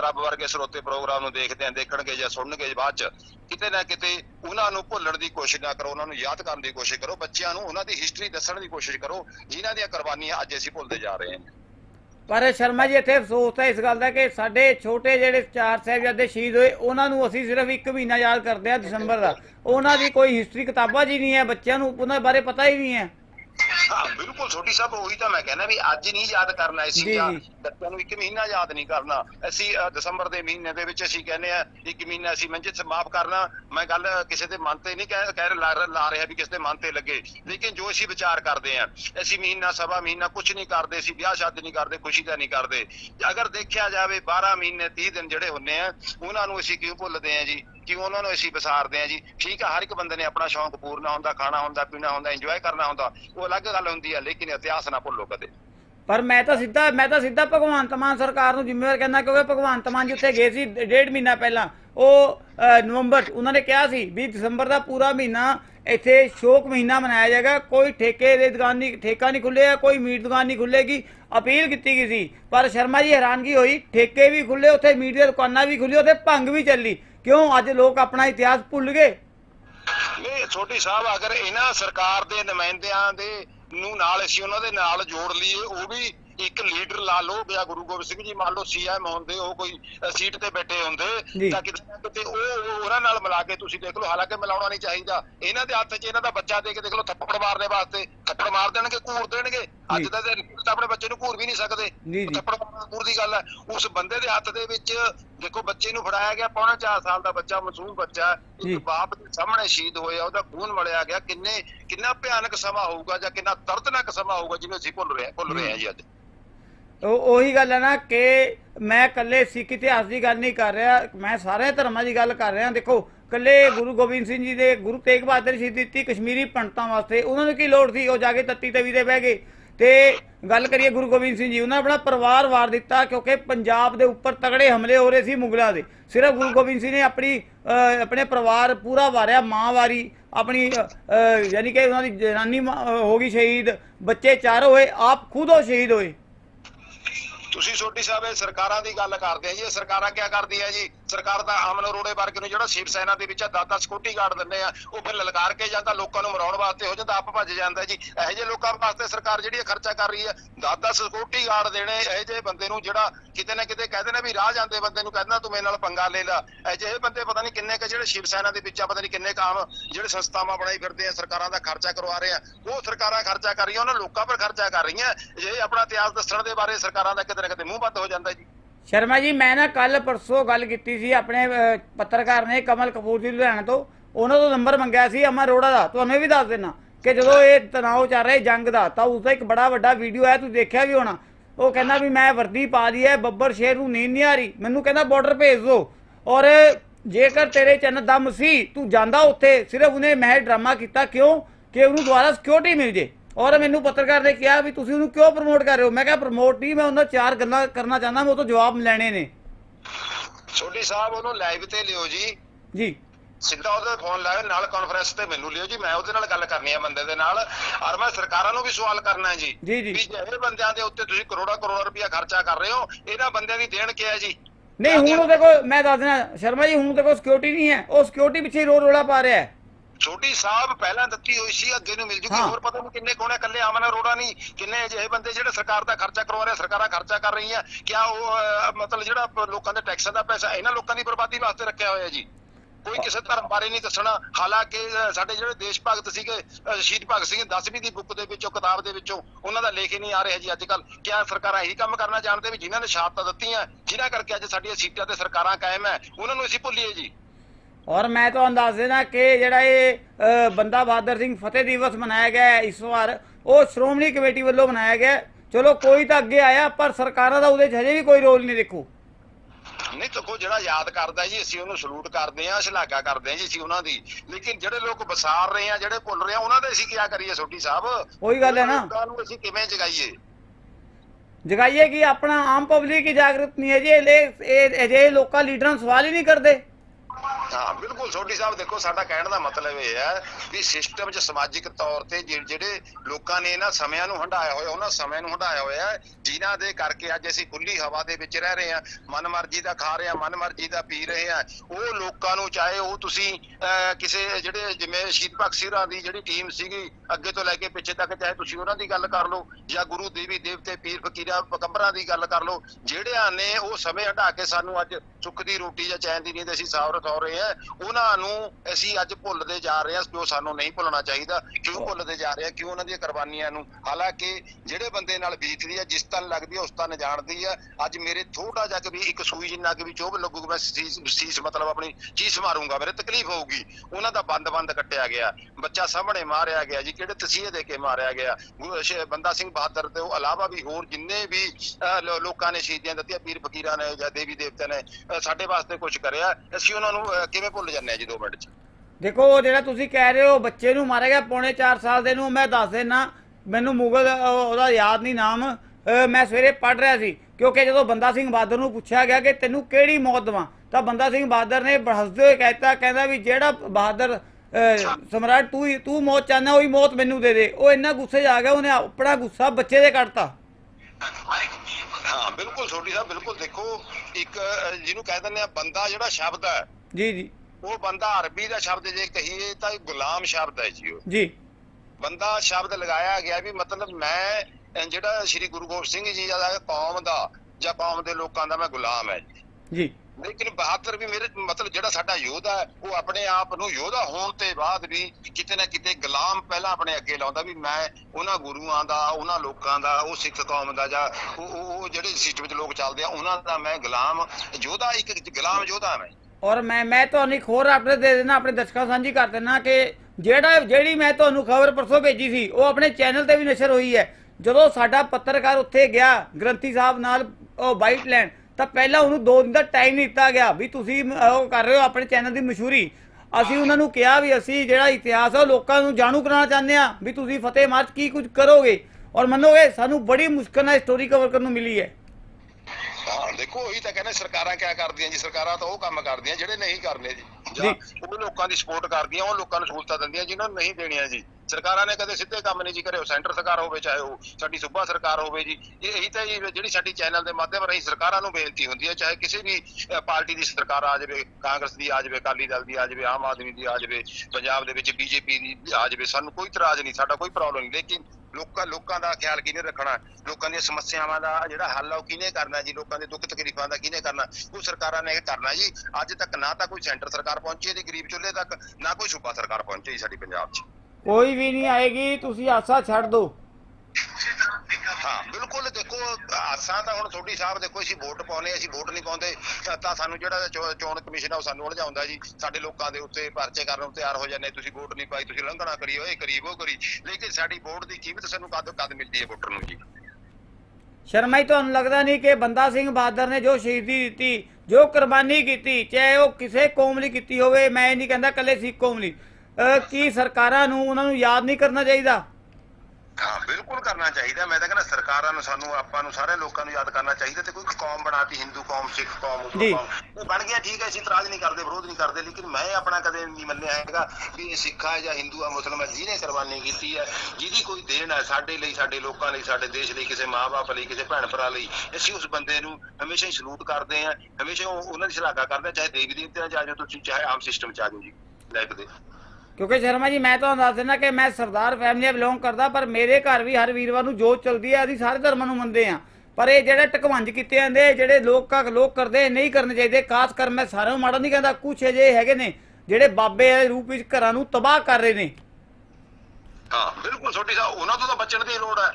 ਰੱਬ ਵਰਗੇ ਸਰੋਤੇ ਪ੍ਰੋਗਰਾਮ ਨੂੰ ਦੇਖਦੇ ਆਂ, ਦੇਖਣਗੇ ਜਾਂ ਸੁਣਨਗੇ ਬਾਅਦ ਚ, ਕਿਤੇ ਨਾ ਕਿਤੇ ਉਹਨਾਂ ਨੂੰ ਭੁੱਲਣ ਦੀ ਕੋਸ਼ਿਸ਼ ਨਾ ਕਰੋ, ਉਹਨਾਂ ਨੂੰ ਯਾਦ ਕਰਨ ਦੀ ਕੋਸ਼ਿਸ਼ ਕਰੋ, ਬੱਚਿਆਂ ਨੂੰ ਉਹਨਾਂ ਦੀ ਹਿਸਟਰੀ ਦੱਸਣ ਦੀ ਕੋਸ਼ਿਸ਼ ਕਰੋ, ਜਿਨ੍ਹਾਂ ਦੀਆਂ ਕੁਰਬਾਨੀਆਂ ਅੱਜ ਅਸੀਂ ਭੁੱਲਦੇ ਜਾ ਰਹੇ ਹਾਂ। ਪਰ ਸ਼ਰਮਾ ਜੀ, ਇੱਥੇ ਅਫਸੋਸ ਤਾਂ ਇਸ ਗੱਲ ਦਾ ਕਿ ਸਾਡੇ ਛੋਟੇ ਜਿਹੜੇ ਚਾਰ ਸਾਹਿਬਜ਼ਾਦੇ ਸ਼ਹੀਦ ਹੋਏ, ਉਹਨਾਂ ਨੂੰ ਅਸੀਂ ਸਿਰਫ ਇੱਕ ਮਹੀਨਾ ਯਾਦ ਕਰਦੇ ਹਾਂ ਦਸੰਬਰ ਦਾ। ਉਹਨਾਂ ਦੀ ਕੋਈ ਹਿਸਟਰੀ ਕਿਤਾਬਾਂ 'ਚ ਹੀ ਨਹੀਂ ਹੈ, ਬੱਚਿਆਂ ਨੂੰ ਉਹਨਾਂ ਬਾਰੇ ਪਤਾ ਹੀ ਨਹੀਂ ਹੈ। ਹਾਂ ਬਿਲਕੁਲ ਛੋਟੀ ਸਾਹਿਬ ਉਹੀ ਤਾਂ ਮੈਂ ਕਹਿੰਦਾ ਵੀ ਅੱਜ ਨਹੀਂ ਯਾਦ ਕਰਨਾ ਅਸੀਂ ਜੀ। ਬੱਚਿਆਂ ਨੂੰ ਇੱਕ ਮਹੀਨਾ ਯਾਦ ਨਹੀਂ ਕਰਨਾ। ਅਸੀਂ ਦਸੰਬਰ ਦੇ ਮਹੀਨੇ ਦੇ ਵਿੱਚ ਅਸੀਂ ਕਹਿੰਦੇ ਆ ਇੱਕ ਮਹੀਨਾ ਅਸੀਂ ਮੰਜੇ ਤੇ ਮਾਫ ਕਰਨਾ। ਮੈਂ ਗੱਲ ਕਿਸੇ ਦੇ ਮਨ ਤੇ ਨਹੀਂ ਕਹਿ ਕਹਿ ਲਾ ਲਾ ਰਿਹਾ ਵੀ ਕਿਸੇ ਦੇ ਮਨ ਤੇ ਲੱਗੇ। ਲੇਕਿਨ ਜੋ ਅਸੀਂ ਵਿਚਾਰ ਕਰਦੇ ਆ ਅਸੀਂ ਮਹੀਨਾ ਸਵਾ ਮਹੀਨਾ ਕੁਝ ਨਹੀਂ ਕਰਦੇ ਅਸੀਂ ਵਿਆਹ ਸ਼ਾਦੀ ਨਹੀਂ ਕਰਦੇ ਖੁਸ਼ੀ ਦਾ ਨਹੀਂ ਕਰਦੇ। ਅਗਰ ਦੇਖਿਆ ਜਾਵੇ 12 ਮਹੀਨੇ 30 ਦਿਨ ਜਿਹੜੇ ਹੁੰਨੇ ਆ ਉਹਨਾਂ ਨੂੰ ਅਸੀਂ ਕਿਉਂ ਭੁੱਲਦੇ ਆ ਜੀ? ਕਿਉਂ ਉਹਨਾਂ ਨੂੰ ਅਸੀਂ ਵਿਸਾਰਦੇ ਆ ਜੀ। ਠੀਕ ਆ, ਹਰ ਇੱਕ ਬੰਦੇ ਨੇ ਆਪਣਾ ਸ਼ੌਂਕ ਪੂਰਨਾ ਹੁੰਦਾ, ਖਾਣਾ ਹੁੰਦਾ, ਪੀਣਾ ਹੁੰਦਾ ਇੰਜੋਏ ਕਰਨਾ ਹੁੰਦਾ। ਉਹ ਅਲੱਗ ਗੱਲ ਹੁੰਦੀ ਆ, ਲੇਕਿਨ ਇਤਿਹਾਸ ਨਾ ਭੁੱਲੋ ਕਦੇ। ਪਰ ਮੈਂ ਤਾਂ ਸਿੱਧਾ, ਮੈਂ ਤਾਂ ਸਿੱਧਾ ਭਗਵੰਤ ਮਾਨ ਸਰਕਾਰ ਨੂੰ ਜ਼ਿੰਮੇਵਾਰ ਕਹਿੰਦਾ, ਕਿਉਂਕਿ ਭਗਵੰਤ ਮਾਨ ਜੀ ਉੱਥੇ ਗਏ ਸੀ ਡੇਢ ਮਹੀਨਾ ਪਹਿਲਾਂ, ਉਹ ਨਵੰਬਰ ਉਹਨਾਂ ਨੇ ਕਿਹਾ ਸੀ ਵੀ ਦਸੰਬਰ ਦਾ ਪੂਰਾ ਮਹੀਨਾ ਇੱਥੇ ਸ਼ੋਕ ਮਹੀਨਾ ਮਨਾਇਆ ਜਾਏਗਾ। ਕੋਈ ਠੇਕੇ ਦੇ ਦੁਕਾਨ ਨਹੀਂ, ਠੇਕਾ ਨਹੀਂ ਖੁੱਲੇਗਾ ਕੋਈ ਮੀਟ ਦੁਕਾਨ ਨਹੀਂ ਖੁੱਲੇਗੀ ਅਪੀਲ ਕੀਤੀ ਗਈ ਸੀ। ਪਰ ਸ਼ਰਮਾ ਜੀ ਹੈਰਾਨਗੀ ਹੋਈ, ਠੇਕੇ ਵੀ ਖੁੱਲੇ ਉੱਥੇ ਮੀਟ ਦੀਆਂ ਦੁਕਾਨਾਂ ਵੀ ਖੁੱਲੀ ਉੱਥੇ ਭੰਗ ਵੀ ਚੱਲੀ। ਕਿਉਂ ਅੱਜ ਲੋਕ ਆਪਣਾ ਇਤਿਹਾਸ ਭੁੱਲ ਗਏ? ਨਹੀਂ ਛੋਟੀ ਸਾਹਿਬ ਅਗਰ ਇਹਨਾਂ ਸਰਕਾਰ ਦੇ ਨੁਮਾਇੰਦਿਆਂ ਦੇ ਨੂੰ ਨਾਲ ਅਸੀਂ ਉਹਨਾਂ ਦੇ ਨਾਲ ਜੋੜ ਲਈਏ ਉਹ ਵੀ ਇੱਕ ਲੀਡਰ ਲਾ ਲਓ ਬਿਆ ਗੁਰੂ ਗੋਬਿੰਦ ਸਿੰਘ ਜੀ ਮੰਨ ਲਓ ਸੀਐਮ ਹੁੰਦੇ ਉਹ ਕੋਈ ਸੀਟ ਤੇ ਬੈਠੇ ਜੀ। ਹੁੰਦੇ ਤਾਂ ਕਿਤੇ ਉਹ ਉਹ- ਉਹਨਾਂ ਨਾਲ ਮਿਲਾ ਕੇ ਤੁਸੀਂ ਦੇਖ ਲਓ ਹਾਲਾਂਕਿ ਮਿਲਾਉਣਾ ਨਹੀਂ ਚਾਹੀਦਾ। ਇਹਨਾਂ ਦੇ ਹੱਥ 'ਚ ਇਹਨਾਂ ਦਾ ਬੱਚਾ ਦੇ ਕੇ ਦੇਖ ਲਓ ਥੱਪੜ ਮਾਰਨੇ ਵਾਸਤੇ ਥੱਪੜ ਮਾਰ ਦੇਣਗੇ ਘੂਰ ਦੇਣਗੇ। ਅੱਜ। ਦਾ ਦਿਨ ਤਾਂ ਆਪਣੇ ਬੱਚੇ ਨੂੰ ਘੂਰ ਵੀ ਨਹੀਂ ਸਕਦੇ। ਥੱਪੜ ਘੂਰ ਦੀ ਗੱਲ ਹੈ। ਉਸ ਬੰਦੇ ਦੇ ਹੱਥ ਦੇ ਵਿੱਚ ਦੇਖੋ ਬੱਚੇ ਨੂੰ ਫੜਾਇਆ ਗਿਆ ਪੌਣਾ 4 ਸਾਲ ਦਾ ਬੱਚਾ ਮਾਸੂਮ ਬੱਚਾ। ਇੱਕ ਬਾਪ ਦੇ ਸਾਹਮਣੇ ਸ਼ਹੀਦ ਹੋਇਆ ਉਹਦਾ ਖੂਨ ਵਲਿਆ ਗਿਆ। ਕਿੰਨੇ ਕਿੰਨਾ ਭਿਆਨਕ ਸਮਾਂ ਹੋਊਗਾ ਜਾਂ ਕਿੰਨਾ ਦਰਦਨਾਕ ਸਮਾਂ ਹੋਊਗਾ ਜਿਹਨੂੰ ਅਸੀਂ ਭੁੱਲ ਰਹੇ ਹਾਂ ਭੁੱਲ ਰਹੇ ਹਾਂ ਜੀ ਅੱਜ। ਉਹ ਉਹੀ ਗੱਲ ਹੈ ਨਾ ਕਿ ਮੈਂ ਇਕੱਲੇ ਸਿੱਖ ਇਤਿਹਾਸ ਦੀ ਗੱਲ ਨਹੀਂ ਕਰ ਰਿਹਾ। ਮੈਂ ਸਾਰੇ ਧਰਮਾਂ ਦੀ ਗੱਲ ਕਰ ਰਿਹਾ। ਦੇਖੋ ਇਕੱਲੇ ਗੁਰੂ ਗੋਬਿੰਦ ਸਿੰਘ ਜੀ ਦੇ ਗੁਰੂ ਤੇਗ ਬਹਾਦਰ ਜੀ ਦਿੱਤੀ ਕਸ਼ਮੀਰੀ ਪੰਡਤਾਂ ਵਾਸਤੇ। ਉਹਨਾਂ ਨੂੰ ਕੀ ਲੋੜ ਸੀ? ਉਹ ਜਾ ਕੇ ਤੱਤੀ ਤਵੀ ਤੇ ਬਹਿ ਗਏ। ਤੇ ਗੱਲ ਕਰੀਏ ਗੁਰੂ ਗੋਬਿੰਦ ਸਿੰਘ ਜੀ, ਉਹਨਾਂ ਆਪਣਾ ਪਰਿਵਾਰ ਵਾਰ ਦਿੱਤਾ ਕਿਉਂਕਿ ਪੰਜਾਬ ਦੇ ਉੱਪਰ ਤਗੜੇ ਹਮਲੇ ਹੋ ਰਹੇ ਸੀ ਮੁਗਲਾਂ ਦੇ। ਸਿਰਫ ਗੁਰੂ ਗੋਬਿੰਦ ਸਿੰਘ ਨੇ ਆਪਣੀ ਆਪਣੇ ਪਰਿਵਾਰ ਪੂਰਾ ਵਾਰਿਆ, ਮਾਂ ਵਾਰੀ, ਆਪਣੀ ਯਾਨੀ ਕਿ ਉਹਨਾਂ ਦੀ ਜਨਾਨੀ ਹੋ ਗਈ ਸ਼ਹੀਦ, ਬੱਚੇ ਚਾਰ ਹੋਏ, ਆਪ ਖੁਦ ਹੋ ਸ਼ਹੀਦ ਹੋਏ। ਤੁਸੀਂ ਛੋਟੀ ਸਾਹਿਬ, ਇਹ ਸਰਕਾਰਾਂ ਦੀ ਗੱਲ ਕਰਦੇ ਆ ਜੀ, ਇਹ ਸਰਕਾਰਾਂ ਕੀ ਕਰਦੀ ਹੈ ਜੀ? ਸਰਕਾਰ ਦਾ ਅਮਨ ਅਰੋੜੇ ਵਰਗੇ ਨੂੰ ਜਿਹੜਾ ਸ਼ਿਵ ਸੈਨਾ ਦੇ ਵਿੱਚ 10 ਸਿਕਿਉਰਟੀ ਗਾਰਡ ਦਿੰਦੇ ਆ, ਉਹ ਫਿਰ ਲਲਕਾਰ ਕੇ ਜਾਂਦਾ, ਲੋਕਾਂ ਨੂੰ ਮਰਾਉਣ ਵਾਸਤੇ ਹੋ ਜਾਂਦਾ, ਆਪ ਭੱਜ ਜਾਂਦਾ ਜੀ। ਇਹੋ ਜਿਹੇ ਲੋਕਾਂ ਵਾਸਤੇ ਸਰਕਾਰ ਜਿਹੜੀ ਇਹ ਖਰਚਾ ਕਰ ਰਹੀ ਹੈ 10 ਸਿਕਿਉਰਟੀ ਗਾਰਡ ਦੇਣੇ, ਇਹੋ ਜਿਹੇ ਬੰਦੇ ਨੂੰ ਜਿਹੜਾ ਕਿਤੇ ਨਾ ਕਿਤੇ ਕਹਿੰਦੇ ਨੇ ਵੀ ਰਾਹ ਜਾਂਦੇ ਬੰਦੇ ਨੂੰ, ਕਹਿੰਦਾ ਤੂੰ ਮੇਰੇ ਨਾਲ ਪੰਗਾ ਲੈ ਲੈ। ਅਜਿਹੇ ਬੰਦੇ ਪਤਾ ਨਹੀਂ ਕਿੰਨੇ ਕ ਜਿਹੜੇ ਸ਼ਿਵ ਸੈਨਾ ਦੇ ਵਿੱਚ ਆ, ਪਤਾ ਨਹੀਂ ਕਿੰਨੇ ਕੰਮ ਜਿਹੜੇ ਸੰਸਥਾਵਾਂ ਬਣਾਈ ਫਿਰਦੇ ਆ, ਸਰਕਾਰਾਂ ਦਾ ਖਰਚਾ ਕਰਵਾ ਰਹੇ ਆ। ਉਹ ਸਰਕਾਰਾਂ ਖਰਚਾ ਕਰ ਰਹੀਆਂ, ਉਹਨਾਂ ਲੋਕਾਂ ਪਰ ਖਰਚਾ ਕਰ ਰਹੀਆਂ। ਜੇ ਆਪਣਾ ਇਤਿਹਾਸ ਦੱਸਣ ਦੇ ਬਾਰੇ ਸਰਕਾਰਾਂ ਦਾ ਕਿਤੇ ਨਾ ਕਿਤੇ ਮੂੰਹ ਬੰਦ ਹੋ ਜਾਂਦਾ ਜੀ। ਸ਼ਰਮਾ ਜੀ ਮੈਂ ਨਾ ਕੱਲ ਪਰਸੋਂ ਗੱਲ ਕੀਤੀ ਸੀ ਆਪਣੇ ਅਹ, ਪੱਤਰਕਾਰ ਨੇ ਕਮਲ ਕਪੂਰ ਜੀ ਲੁਧਿਆਣਾ ਤੋਂ। ਉਹਨਾਂ ਤੋਂ ਨੰਬਰ ਮੰਗਿਆ ਸੀ ਅਮਰ ਅਰੋੜਾ ਦਾ। ਤੁਹਾਨੂੰ ਇਹ ਵੀ ਦੱਸ ਦੇਣਾ ਕਿ ਜਦੋਂ ਇਹ ਤਣਾਅ ਚੱਲ ਰਿਹਾ ਜੰਗ ਦਾ ਤਾਂ ਉਸਦਾ ਇੱਕ ਬੜਾ ਵੱਡਾ ਵੀਡੀਓ ਹੈ ਤੁਸੀਂ ਦੇਖਿਆ ਵੀ ਹੋਣਾ। ਉਹ ਕਹਿੰਦਾ ਵੀ ਮੈਂ ਵਰਦੀ ਪਾ ਲਈ ਹੈ ਬੱਬਰ ਸ਼ੇਰ ਨੂੰ ਨੀਂਦ ਨਹੀਂ ਆ ਰਹੀ। ਮੈਨੂੰ ਕਹਿੰਦਾ ਬਾਰਡਰ ਭੇਜ ਦਿਓ। ਔਰ ਜੇਕਰ ਤੇਰੇ ਚੰਨ ਦਮ ਸੀ ਤੂੰ ਜਾਂਦਾ ਉੱਥੇ ਸਿਰਫ ਉਹਨੇ ਮਹਿ ਡਰਾਮਾ ਕੀਤਾ ਕਿਉਂ? ਕਿ ਉਹਨੂੰ ਦੁਬਾਰਾ ਸਿਕਿਉਰਿਟੀ ਮਿਲ ਜੇ। ਔਰ ਮੈਨੂੰ ਪੱਤਰਕਾਰ ਨੇ ਕਿਹਾ ਵੀ ਤੁਸੀਂ ਉਹਨੂੰ ਕਿਉਂ ਪ੍ਰਮੋਟ ਕਰ ਰਹੇ ਹੋ? ਮੈਂ ਕਿਹਾ ਪ੍ਰਮੋਟ ਨਹੀਂ ਮੈਂ ਉਹਨਾਂ ਚਾਰ ਗੱਲਾਂ ਕਰਨਾ ਚਾਹੁੰਦਾ ਮੈਂ ਉਹ ਤੋਂ ਜਵਾਬ ਲੈਣੇ ਨੇ। ਛੋਟੀ ਸਾਹਿਬ ਉਹਨੂੰ ਲਾਈਵ ਤੇ ਲਿਓ ਜੀ। ਜੀ। ਸਿੱਧਾ ਉਹਦੇ ਫੋਨ ਲਾਇਓ ਨਾਲ ਕਾਨਫਰੰਸ ਤੇ ਮੈਨੂੰ ਲਿਓ ਜੀ ਮੈਂ ਉਹਦੇ ਨਾਲ ਗੱਲ ਕਰਨੀ ਹੈ ਬੰਦੇ ਦੇ ਨਾਲ। ਔਰ ਮੈਂ ਸਰਕਾਰਾਂ ਨੂੰ ਵੀ ਸਵਾਲ ਕਰਨਾ ਹੈ ਜੀ ਜੀ, ਜੀ। ਵੀ ਜਿਹੜੇ ਬੰਦਿਆਂ ਦੇ ਉੱਤੇ ਤੁਸੀਂ ਕਰੋੜਾ ਕਰੋੜ ਰੁਪਇਆ ਖਰਚਾ ਕਰ ਰਹੇ ਹੋ ਇਹਨਾਂ ਬੰਦਿਆਂ ਦੀ ਦੇਣ ਕੀ ਹੈ ਜੀ? ਨਹੀਂ ਹੁਣ ਉਹਦੇ ਕੋਲ ਮੈਂ ਦੱਸ ਦਿਆਂ ਸ਼ਰਮਾ ਜੀ ਹੁਣ ਉਹਦੇ ਕੋਲ ਸਿਕਿਉਰਿਟੀ ਨਹੀਂ ਹੈ। ਉਹ ਸਿਕਿਉਰਿਟੀ ਪਿੱਛੇ ਰੋ ਰੋਲਾ ਪਾ ਰਿਹਾ ਹੈ। ਛੋਟੀ ਸਾਹਿਬ ਪਹਿਲਾਂ ਦਿੱਤੀ ਹੋਈ ਸੀ ਅੱਗੇ ਨੂੰ ਮਿਲ ਜੂਗੀ ਹਾਂ। ਹੋਰ ਪਤਾ ਨਹੀਂ ਕਿੰਨੇ ਕੋਣੇ ਇਕੱਲੇ ਆਮਨ ਅਰੋੜਾ ਨਹੀਂ ਕਿੰਨੇ ਅਜਿਹੇ ਬੰਦੇ ਜਿਹੜੇ ਸਰਕਾਰ ਦਾ ਖਰਚਾ ਕਰਵਾ ਰਹੇ ਸਰਕਾਰਾਂ ਖਰਚਾ ਕਰ ਰਹੀਆਂ ਕਿਆ ਉਹ ਅਹ, ਮਤਲਬ ਜਿਹੜਾ ਪ- ਲੋਕਾਂ ਦੇ ਟੈਕਸਾਂ ਦਾ ਪੈਸਾ ਇਹਨਾਂ ਲੋਕਾਂ ਦੀ ਬਰਬਾਦੀ ਵਾਸਤੇ ਰੱਖਿਆ ਹੋਇਆ ਜੀ। ਕੋਈ ਕਿਸੇ ਧਰਮ ਬਾਰੇ ਨਹੀਂ ਦੱਸਣਾ ਹਾਲਾਂਕਿ ਅਹ, ਸਾਡੇ ਜਿਹੜੇ ਦੇਸ਼ ਭਗਤ ਸੀਗੇ ਅਹ, ਸ਼ਹੀਦ ਭਗਤ ਸਿੰਘ 10ਵੀਂ ਦੀ ਬੁੱਕ ਦੇ ਵਿੱਚੋਂ ਕਿਤਾਬ ਦੇ ਵਿੱਚੋਂ ਉਹਨਾਂ ਦਾ ਲੇਖ ਹੀ ਨਹੀਂ ਆ ਰਿਹਾ ਜੀ ਅੱਜ ਕੱਲ ਕਿਆ ਸਰਕਾਰਾਂ ਇਹੀ ਕੰਮ ਕਰਨਾ ਜਾਣਦੇ ਵੀ ਜਿਨ੍ਹਾਂ ਨੇ ਸ਼ਹਾਦਤਾਂ ਦਿੱਤੀਆਂ ਜਿਨ੍ਹਾਂ ਕਰਕੇ ਅੱਜ ਸਾਡੀਆਂ ਸੀਟਾਂ ਤੇ ਸਰਕਾਰਾਂ ਕਾਇਮ ਹੈ ਉਹਨਾਂ ਨੂੰ ਅਸੀਂ ਭੁੱਲੀਏ ਜੀ। ਔਰ ਮੈਂ ਤੁਹਾਨੂੰ ਦੱਸ ਦੇਣਾ ਕਿ ਜਿਹੜਾ ਇਹ ਬੰਦਾ ਬਹਾਦਰ ਸਿੰਘ ਫਤਿਹ ਦਿਵਸ ਮਨਾਇਆ ਗਿਆ ਇਸ ਵਾਰ ਉਹ ਸ਼੍ਰੋਮਣੀ ਕਮੇਟੀ ਵੱਲੋਂ ਮਨਾਇਆ ਗਿਆ। ਚਲੋ ਕੋਈ ਤਾਂ ਅੱਗੇ ਆਇਆ ਪਰ ਸਰਕਾਰਾਂ ਦਾ ਉਹਦੇ 'ਚ ਹਜੇ ਵੀ ਕੋਈ ਰੋਲ ਨਹੀਂ ਦੇਖੋ। ਨਹੀਂ ਤਾਂ ਕੋਈ ਜਿਹੜਾ ਯਾਦ ਕਰਦਾ ਜੀ ਅਸੀਂ ਉਹਨੂੰ ਸਲੂਟ ਕਰਦੇ ਆਂ ਸ਼ਲਾਘਾ ਕਰਦੇ ਆਂ ਜੀ ਅਸੀਂ ਉਹਨਾਂ ਦੀ। ਲੇਕਿਨ ਜਿਹੜੇ ਲੋਕ ਵਿਸਾਰ ਰਹੇ ਆ ਜਿਹੜੇ ਭੁੱਲ ਰਹੇ ਆ ਉਹਨਾਂ ਦੇ ਅਸੀਂ ਕੀ ਕਰੀਏ ਸੋਢੀ ਸਾਹਿਬ? ਉਹੀ ਗੱਲ ਹੈ ਨਾ। ਲੋਕਾਂ ਨੂੰ ਅਸੀਂ ਕਿਵੇਂ ਜਗਾਈਏ? ਜਗਾਈਏ ਕਿ ਆਪਣਾ ਆਮ ਪਬਲਿਕ ਹੀ ਜਾਗਰੂਕ ਨਹੀਂ ਹੈ ਜੀ ਇਹ ਅਜੇ ਲੋਕਾਂ ਲੀਡਰਾਂ ਸਵਾਲ ਹੀ ਨਹੀਂ ਕਰਦੇ। ਹਾਂ ਬਿਲਕੁਲ ਸੋਢੀ ਸਾਹਿਬ ਦੇਖੋ ਸਾਡਾ ਕਹਿਣ ਦਾ ਮਤਲਬ ਇਹ ਹੈ ਵੀ ਸਿਸਟਮ 'ਚ ਸਮਾਜਿਕ ਤੌਰ ਤੇ ਜਿਹੜੇ ਲੋਕਾਂ ਨੇ ਇਹਨਾਂ ਸਮਿਆਂ ਨੂੰ ਹੰਡਾਇਆ ਹੋਇਆ ਉਹਨਾਂ ਸਮਿਆਂ ਨੂੰ ਹੰਡਾਇਆ ਹੋਇਆ ਹੈ, ਜਿਨ੍ਹਾਂ ਦੇ ਕਰਕੇ ਅੱਜ ਅਸੀਂ ਖੁੱਲੀ ਹਵਾ ਦੇ ਵਿੱਚ ਰਹਿ ਰਹੇ ਹਾਂ ਮਨਮਰਜ਼ੀ ਦਾ ਖਾ ਰਹੇ ਹਾਂ ਮਨਮਰਜ਼ੀ ਦਾ ਪੀ ਰਹੇ ਹਾਂ ਉਹ ਲੋਕਾਂ ਨੂੰ ਚਾਹੇ ਉਹ ਤੁਸੀਂ ਅਹ, ਕਿਸੇ ਜਿਹੜੇ ਜਿਵੇਂ ਸ਼ਹੀਦ ਭਗਤ ਸਿੰਘਾਂ ਦੀ ਜਿਹੜੀ ਟੀਮ ਸੀਗੀ ਅੱਗੇ ਤੋਂ ਲੈ ਕੇ ਪਿੱਛੇ ਤੱਕ ਚਾਹੇ ਤੁਸੀਂ ਉਹਨਾਂ ਦੀ ਗੱਲ ਕਰ ਲਓ ਜਾਂ ਗੁਰੂ ਦੇਵੀ ਦੇਵਤੇ ਪੀਰ ਫਕੀਰਾਂ ਪਕੰਬਰਾਂ ਦੀ ਗੱਲ ਕਰ ਲਓ ਜਿਹੜਿਆਂ ਨੇ ਉਹ ਸਮੇਂ ਹਟਾ ਕੇ ਸਾਨੂੰ ਅੱਜ ਸੁੱਖ ਦੀ ਰੋਟੀ ਜਾਂ ਚੈਨ ਦੀ ਨੀਂਦ ਅਸੀਂ ਸਾਵਰ ਸੌ ਰਹੇ ਹਾਂ ਉਹਨਾਂ ਨੂੰ ਅਸੀਂ ਅੱਜ ਭੁੱਲਦੇ ਜਾ ਰਹੇ ਹਾਂ ਜੋ ਸਾਨੂੰ ਨਹੀਂ ਭੁੱਲਣਾ ਚਾਹੀਦਾ। ਕਿਉਂ ਭੁੱਲਦੇ ਜਾ ਰਹੇ ਹਾਂ ਕਿਉਂ ਉਹਨਾਂ ਦੀਆਂ ਕੁਰਬਾਨੀਆਂ ਨੂੰ? ਹਾਲਾਂਕਿ ਜਿਹੜੇ ਬੰਦੇ ਨਾਲ ਬੀਤਦੀ ਹੈ ਜਿਸ ਤਨ ਲੱਗਦੀ ਹੈ ਉਸ ਤਨ ਜਾਣਦੀ ਹੈ ਅੱਜ ਮੇਰੇ ਥੋੜਾ ਜਿਹਾ ਵੀ ਇੱਕ ਸੂਈ ਜਿੰਨਾ ਕਿ ਵੀ ਚੋਭ ਲੱਗੂਗਾ ਮੈਂ ਸੀਸ ਮਤਲਬ ਆਪਣੀ ਚੀਸ ਮਾਰੂੰਗਾ ਮੇਰੇ ਤਕਲੀਫ ਹੋਊਗੀ। ਉਹਨਾਂ ਦਾ ਬੰਦ ਬੰਦ ਕੱਟਿਆ ਗਿਆ। ਬੱਚਾ ਸਾਹਮਣੇ ਮਾਰਿਆ ਗਿਆ ਜੀ ਕਿਹੜੇ ਤਸੀਹੇ ਦੇ ਕੇ ਮਾਰਿਆ ਗਿਆ? ਬੰਦਾ ਸਿੰਘ ਬਹਾਦਰ ਤੋਂ ਇਲਾਵਾ ਵੀ ਹੋਰ ਜਿੰਨੇ ਵੀ ਲੋਕਾਂ ਨੇ ਸ਼ਹੀਦੀਆਂ ਦਿੱਤੀਆਂ ਪੀਰ ਫਕੀਰਾਂ ਨੇ ਜਾਂ ਦੇਵੀ ਦੇਵਤਿਆਂ ਨੇ ਸਾਡੇ ਵਾਸਤੇ ਕੁਝ ਕਰਿਆ। ਅਸੀਂ ਉਹਨਾਂ ਨੂੰ ਕਿਵੇਂ ਭੁੱਲ ਜਾਂਦੇ ਆ ਜੀ 2 ਮਿੰਟ 'ਚ? ਦੇਖੋ ਜਿਹੜਾ ਤੁਸੀਂ ਕਹਿ ਰਹੇ ਹੋ ਬੱਚੇ ਨੂੰ ਮਾਰਿਆ ਗਿਆ ਪੌਣੇ 4 ਸਾਲ ਦੇ ਨੂੰ ਮੈਂ ਦੱਸ ਦੇਣਾ ਮੈਨੂੰ ਮੁਗਲ ਅਹ, ਉਹਦਾ ਯਾਦ ਨਹੀਂ ਨਾਮ ਮੈਂ ਸਵੇਰੇ ਪੜ ਰਿਹਾ ਸੀ ਕਿਉਂਕਿ ਜਦੋਂ ਬੰਦਾ ਸਿੰਘ ਬਹਾਦਰ ਨੂੰ ਪੁੱਛਿਆ ਗਿਆ ਕਿ ਤੈਨੂੰ ਕਿਹੜੀ ਮੌਤ ਦਵਾਂ ਤਾਂ ਬੰਦਾ ਸਿੰਘ ਬਹਾਦਰ ਨੇ ਹੱਸਦੇ ਹੋਏ ਕਹਿਤਾ ਕਹਿੰਦਾ ਵੀ ਜਿਹੜਾ ਬਹਾਦਰ ਸਮਰਾਟ ਤੂੰ ਹੀ- ਤੂੰ ਮੌਤ ਚਾਹੁੰਦਾ ਉਹੀ ਮੌਤ ਮੈਨੂੰ ਦੇ ਦੇ। ਉਹ ਇੰਨਾ ਗੁੱਸੇ 'ਚ ਆ ਗਿਆ ਉਹਨੇ ਆਪਣਾ ਗੁੱਸਾ ਬੱਚੇ ਦੇ ਕੱਢਤਾ। ਹਾਂ ਬਿਲਕੁਲ ਛੋਟੀ ਸਾਹਿਬ ਬਿਲਕੁਲ ਦੇਖੋ ਇੱਕ ਜਿਹਨੂੰ ਕਹਿ ਦਿੰਦੇ ਆ ਬੰਦਾ ਜਿਹੜਾ ਸ਼ਬਦ ਹੈ ਜੀ ਜੀ। ਉਹ ਬੰਦਾ ਅਰਬੀ ਦਾ ਸ਼ਬਦ ਜੇ ਕਹੀਏ ਤਾਂ ਗੁਲਾਮ ਸ਼ਬਦ ਹੈ ਜੀ ਉਹ। ਜੀ। ਬੰਦਾ ਸ਼ਬਦ ਲਗਾਇਆ ਗਿਆ ਵੀ ਮਤਲਬ ਮੈਂ ਜਿਹੜਾ ਸ੍ਰੀ ਗੁਰੂ ਗੋਬਿੰਦ ਸਿੰਘ ਜੀ ਦਾ ਕੌਮ ਦਾ ਜਾਂ ਕੌਮ ਦੇ ਲੋਕਾਂ ਦਾ ਮੈਂ ਗੁਲਾਮ ਹੈ ਜੀ। ਜੀ। ਲੇਕਿਨ ਬਹਾਦਰ ਵੀ ਮੇਰੇ ਮਤਲਬ ਜਿਹੜਾ ਸਾਡਾ ਯੋਧਾ ਉਹ ਆਪਣੇ ਆਪ ਨੂੰ ਯੋਧਾ ਹੋਣ ਤੇ ਬਾਅਦ ਵੀ ਕਿਤੇ ਨਾ ਕਿਤੇ ਗੁਲਾਮ ਪਹਿਲਾਂ ਆਪਣੇ ਅੱਗੇ ਲਾਉਂਦਾ ਵੀ ਮੈਂ ਉਹਨਾਂ ਗੁਰੂਆਂ ਦਾ, ਉਹਨਾਂ ਲੋਕਾਂ ਦਾ, ਉਹ ਸਿੱਖ ਕੌਮ ਦਾ ਜਾਂ ਉਹ ਜਿਹੜੇ ਸਿਸਟਮ 'ਚ ਲੋਕ ਚੱਲਦੇ ਆ, ਉਹਨਾਂ ਦਾ ਮੈਂ ਗੁਲਾਮ ਯੋਧਾ ਇੱਕ ਗੁਲਾਮ ਯੋਧਾ ਮੈਂ। ਔਰ ਮੈਂ ਮੈਂ ਤੁਹਾਨੂੰ ਇੱਕ ਹੋਰ ਅਪਡੇਟ ਦੇ ਦੇਣਾ ਆਪਣੇ ਦਰਸ਼ਕਾਂ ਸਾਂਝੀ ਕਰ ਦੇਣਾ ਕਿ ਜਿਹੜਾ, ਜਿਹੜੀ ਮੈਂ ਤੁਹਾਨੂੰ ਖਬਰ ਪਰਸੋਂ ਭੇਜੀ ਸੀ, ਉਹ ਆਪਣੇ ਚੈਨਲ ਤੇ ਵੀ ਨਸ਼ਰ ਹੋਈ ਹੈ। ਜਦੋਂ ਸਾਡਾ ਪੱਤਰਕਾਰ ਉੱਥੇ ਗਿਆ, ਗ੍ਰੰਥੀ ਸਾਹਿਬ ਨਾਲ, ਉਹ ਬਾਈਟ ਲੈਣ ਤਾਂ ਪਹਿਲਾਂ ਉਹਨੂੰ 2 ਦਿਨ ਦਾ ਟਾਈਮ ਨਹੀਂ ਦਿੱਤਾ ਗਿਆ ਵੀ ਤੁਸੀਂ ਉਹ ਕਰ ਰਹੇ ਹੋ ਆਪਣੇ ਚੈਨਲ ਦੀ ਮਸ਼ਹੂਰੀ। ਅਸੀਂ ਉਹਨਾਂ ਨੂੰ ਕਿਹਾ ਵੀ ਅਸੀਂ ਜਿਹੜਾ ਇਤਿਹਾਸ ਆ ਉਹ ਲੋਕਾਂ ਨੂੰ ਜਾਣੂ ਕਰਾਉਣਾ ਚਾਹੁੰਦੇ ਆ ਵੀ ਤੁਸੀਂ ਫਤਿਹ ਮਾਰਚ ਕੀ ਕੁਝ ਕਰੋਗੇ। ਔਰ ਮੰਨੋਗੇ, ਸਾਨੂੰ ਬੜੀ ਮੁਸ਼ਕਲ ਨਾਲ ਸਟੋਰੀ ਕਵਰ ਕਰਨ ਨੂੰ ਮਿਲੀ ਹੈ। ਹਾਂ ਦੇਖੋ ਉਹੀ ਤਾਂ ਕਹਿੰਦੇ ਸਰਕਾਰਾਂ ਕਿਆ ਕਰਦੀਆਂ ਜੀ? ਸਰਕਾਰਾਂ ਤਾਂ ਉਹ ਕੰਮ ਕਰਦੀਆਂ ਜਿਹੜੇ ਨਹੀਂ ਕਰਨੇ ਜੀ। ਜਾਂ ਉਹ ਲੋਕਾਂ ਦੀ ਸਪੋਰਟ ਕਰਦੀਆਂ ਉਹ ਲੋਕਾਂ ਨੂੰ ਸਹੂਲਤਾਂ ਦਿੰਦੀਆਂ ਜਿਨ੍ਹਾਂ ਨੂੰ ਨਹੀਂ ਦੇਣੀਆਂ ਜੀ। ਸਰਕਾਰਾਂ ਨੇ ਕਦੇ ਸਿੱਧੇ ਕੰਮ ਨਹੀਂ ਜੀ ਕਰੇ ਉਹ ਸੈਂਟਰ ਸਰਕਾਰ ਹੋਵੇ ਚਾਹੇ ਉਹ ਸਾਡੀ ਸੂਬਾ ਸਰਕਾਰ ਹੋਵੇ ਜੀ। ਇਹ ਇਹੀ ਤਾਂ ਜੀ ਜਿਹੜੀ ਸਾਡੀ ਚੈਨਲ ਦੇ ਮਾਧਿਅਮ ਰਾਹੀਂ ਸਰਕਾਰਾਂ ਨੂੰ ਬੇਨਤੀ ਹੁੰਦੀ ਹੈ ਚਾਹੇ ਕਿਸੇ ਵੀ ਪਾਰਟੀ ਦੀ ਸਰਕਾਰ ਆ ਜਾਵੇ ਕਾਂਗਰਸ ਦੀ ਆ ਜਾਵੇ ਅਕਾਲੀ ਦਲ ਦੀ ਆ ਜਾਵੇ ਆਮ ਆਦਮੀ ਦੀ ਆ ਜਾਵੇ ਪੰਜਾਬ ਦੇ ਵਿੱਚ ਬੀਜੇਪੀ ਦੀ ਆ ਜਾਵੇ ਸਾਨੂੰ ਕੋਈ ਇਤਰਾਜ਼ ਨਹੀਂ ਸਾਡਾ ਕੋਈ ਪ੍ਰੋਬਲਮ ਨਹੀਂ। ਲੇਕਿਨ ਲੋਕਾਂ ਲੋਕਾਂ ਦਾ ਖਿਆਲ ਕਿਹਨੇ ਰੱਖਣਾ? ਲੋਕਾਂ ਦੀਆਂ ਸਮੱਸਿਆਵਾਂ ਦਾ ਜਿਹੜਾ ਹੱਲ ਆ ਉਹ ਕਿਹਨੇ ਕਰਨਾ ਜੀ? ਲੋਕਾਂ ਦੇ ਦੁੱਖ ਤਕਲੀਫਾਂ ਦਾ ਕਿਹਨੇ ਕਰਨਾ? ਉਹ ਸਰਕਾਰਾਂ ਨੇ ਇਹ ਕਰਨਾ ਜੀ। ਅੱਜ ਤੱਕ ਨਾ ਤਾਂ ਕੋਈ ਸੈਂਟਰ ਸਰਕਾਰ ਪਹੁੰਚੀ ਹੈ ਗਰੀਬ ਚੁੱਲ੍ਹੇ ਤੱਕ ਨਾ ਕੋਈ ਸੂਬਾ ਸਰਕਾਰ ਪਹੁੰਚੀ ਜੀ ਸਾਡੀ ਪੰਜਾਬ 'ਚ। ਕੋਈ ਵੀ ਨਹੀਂ ਆਏਗੀ ਤੁਸੀਂ ਆਸਾ ਛੱਡ ਦਿਓ। ਹਾਂ, ਬਿਲਕੁਲ ਦੇਖੋ ਆਸਾਂ ਤਾਂ ਹੁਣ ਤੁਹਾਡੀ ਸਾਹਿਬ ਦੇਖੋ, ਅਸੀਂ ਵੋਟ ਪਾਉਨੇ ਅਸੀਂ ਵੋਟ ਨਹੀਂ ਪਾਉਂਦੇ, ਤਾਂ- ਸਾਨੂੰ ਜਿਹੜਾ ਚੋ- ਚੋਣ ਕਮਿਸ਼ਨ ਆ ਉਹ ਸਾਨੂੰ ਉਲਝਾਉਂਦਾ ਜੀ। ਸਾਡੇ ਲੋਕਾਂ ਦੇ ਉੱਤੇ ਪਰਚੇ ਕਰਨ ਨੂੰ ਤਿਆਰ ਹੋ ਜਾਂਦੇ ਤੁਸੀਂ ਵੋਟ ਨਹੀਂ ਪਾਈ, ਤੁਸੀਂ ਲੰਘਣਾ ਕਰੀਓ ਇਹ ਕਰੀ ਉਹ ਕਰੀ। ਲੇਕਿਨ ਸਾਡੀ ਵੋਟ ਦੀ ਕੀਮਤ ਸਾਨੂੰ ਕਦ ਕਦ ਮਿਲਦੀ ਹੈ ਵੋਟਰ ਨੂੰ ਜੀ? ਸ਼ਰਮਾ ਜੀ, ਤੁਹਾਨੂੰ ਲੱਗਦਾ ਨਹੀਂ ਕਿ ਬੰਦਾ ਸਿੰਘ ਬਹਾਦਰ ਨੇ ਜੋ ਸ਼ਹੀਦੀ ਦਿੱਤੀ, ਜੋ ਕੁਰਬਾਨੀ ਕੀਤੀ, ਚਾਹੇ ਉਹ ਕਿਸੇ ਕੌਮ ਲਈ ਕੀਤੀ ਹੋਵੇ, ਮੈਂ ਇਹ ਨਹੀਂ ਕਹਿੰਦਾ ਕੱਲੇ ਸਿੱਖ ਕੌਮ ਲਈ। ਅਹ ਕੀ ਸਰਕਾਰਾਂ ਨੂੰ ਉਹਨਾਂ ਨੂੰ ਯਾਦ ਨਹੀਂ ਕਰਨਾ ਚਾਹੀਦਾ? ਹਾਂ ਬਿਲਕੁਲ ਕਰਨਾ ਚਾਹੀਦਾ। ਮੈਂ ਤਾਂ ਕਹਿੰਦਾ ਸਰਕਾਰਾਂ ਨੂੰ ਸਾਨੂੰ ਆਪਾਂ ਨੂੰ ਸਾਰੇ ਲੋਕਾਂ ਨੂੰ ਯਾਦ ਕਰਨਾ ਚਾਹੀਦਾ ਤੇ ਕੋਈ ਕੌਮ ਬਣਾਤੀ ਹਿੰਦੂ ਕੌਮ ਸਿੱਖ ਕੌਮ ਜੀ। ਮੁਸਲਮਾਨ ਕੌਮ। ਇਹ ਬਣ ਗਿਆ ਠੀਕ ਹੈ ਅਸੀਂ ਇਤਰਾਜ਼ ਨਹੀਂ ਕਰਦੇ ਵਿਰੋਧ ਨਹੀਂ ਕਰਦੇ ਲੇਕਿਨ ਮੈਂ ਆਪਣਾ ਕਦੇ ਨਹੀਂ ਮੰਨਿਆ ਹੈਗਾ ਵੀ ਇਹ ਸਿੱਖ ਜਾਂ ਹਿੰਦੂ ਆ ਮੁਸਲਮਾਨ ਜਿਹਨੇ ਕੁਰਬਾਨੀ ਕੀਤੀ ਹੈ ਜਿਹਦੀ ਕੋਈ ਦੇਣ ਹੈ ਸਾਡੇ ਲਈ ਸਾਡੇ ਲੋਕਾਂ ਲਈ ਸਾਡੇ ਦੇਸ਼ ਲਈ ਕਿਸੇ ਮਾਂ-ਬਾਪ ਲਈ ਕਿਸੇ ਭੈਣ ਭਰਾ ਲਈ ਅਸੀਂ ਉਸ ਬੰਦੇ ਨੂੰ ਹਮੇਸ਼ਾ ਹੀ ਸਲੂਟ ਕਰਦੇ ਹਾਂ ਹਮੇਸ਼ਾ ਉਹ- ਉਹਨਾਂ ਦੀ ਸ਼ਲਾਘਾ ਕਰਦੇ ਹਾਂ ਚਾਹੇ ਦੇਵੀ ਦੇਵਤਿਆਂ ਚ ਆ ਜਾਓ ਤੁਸੀਂ ਚਾਹੇ ਆਮ ਸਿਸਟਮ ਚ ਆ ਜਾਓ ਜੀ ਲਾਈਫ ਦੇ। ਕਿਉਂਕਿ ਸ਼ਰਮਾ ਜੀ, ਮੈਂ ਤੁਹਾਨੂੰ ਦੱਸ ਦਿੰਦਾ ਕਿ ਮੈਂ ਸਰਦਾਰ ਫੈਮਿਲੀ ਬਿਲੋਂਗ ਕਰਦਾ, ਪਰ ਮੇਰੇ ਘਰ ਵੀ ਹਰ ਵੀਰਵਾਰ ਨੂੰ ਜੋਤ ਚਲਦੀ ਹੈ ਅਸੀਂ ਸਾਰੇ ਧਰਮਾਂ ਨੂੰ ਮੰਨਦੇ ਆ। ਪਰ ਇਹ ਜਿਹੜੇ ਟਕਵੰਜ ਕੀਤੇ ਜਾਂਦੇ ਜਿਹੜੇ ਲੋਕਾਂ ਲੋਕ ਕਰਦੇ ਨਹੀਂ ਕਰਨੇ ਚਾਹੀਦੇ। ਖਾਸ ਕਰ ਮੈਂ ਸਾਰਿਆਂ ਨੂੰ ਮਾੜਾ ਨਹੀਂ ਕਹਿੰਦਾ, ਕੁਛ ਅਜੇ ਹੈਗੇ ਨੇ, ਜਿਹੜੇ ਬਾਬੇ ਦੇ ਰੂਪ ਵਿੱਚ ਘਰਾਂ ਨੂੰ ਤਬਾਹ ਕਰ ਰਹੇ ਨੇ। ਹਾਂ, ਬਿਲਕੁਲ ਛੋਟੀ ਸਾਹਿਬ, ਉਹਨਾਂ ਤੋਂ ਤਾਂ ਬਚਣ ਦੀ ਲੋੜ ਹੈ।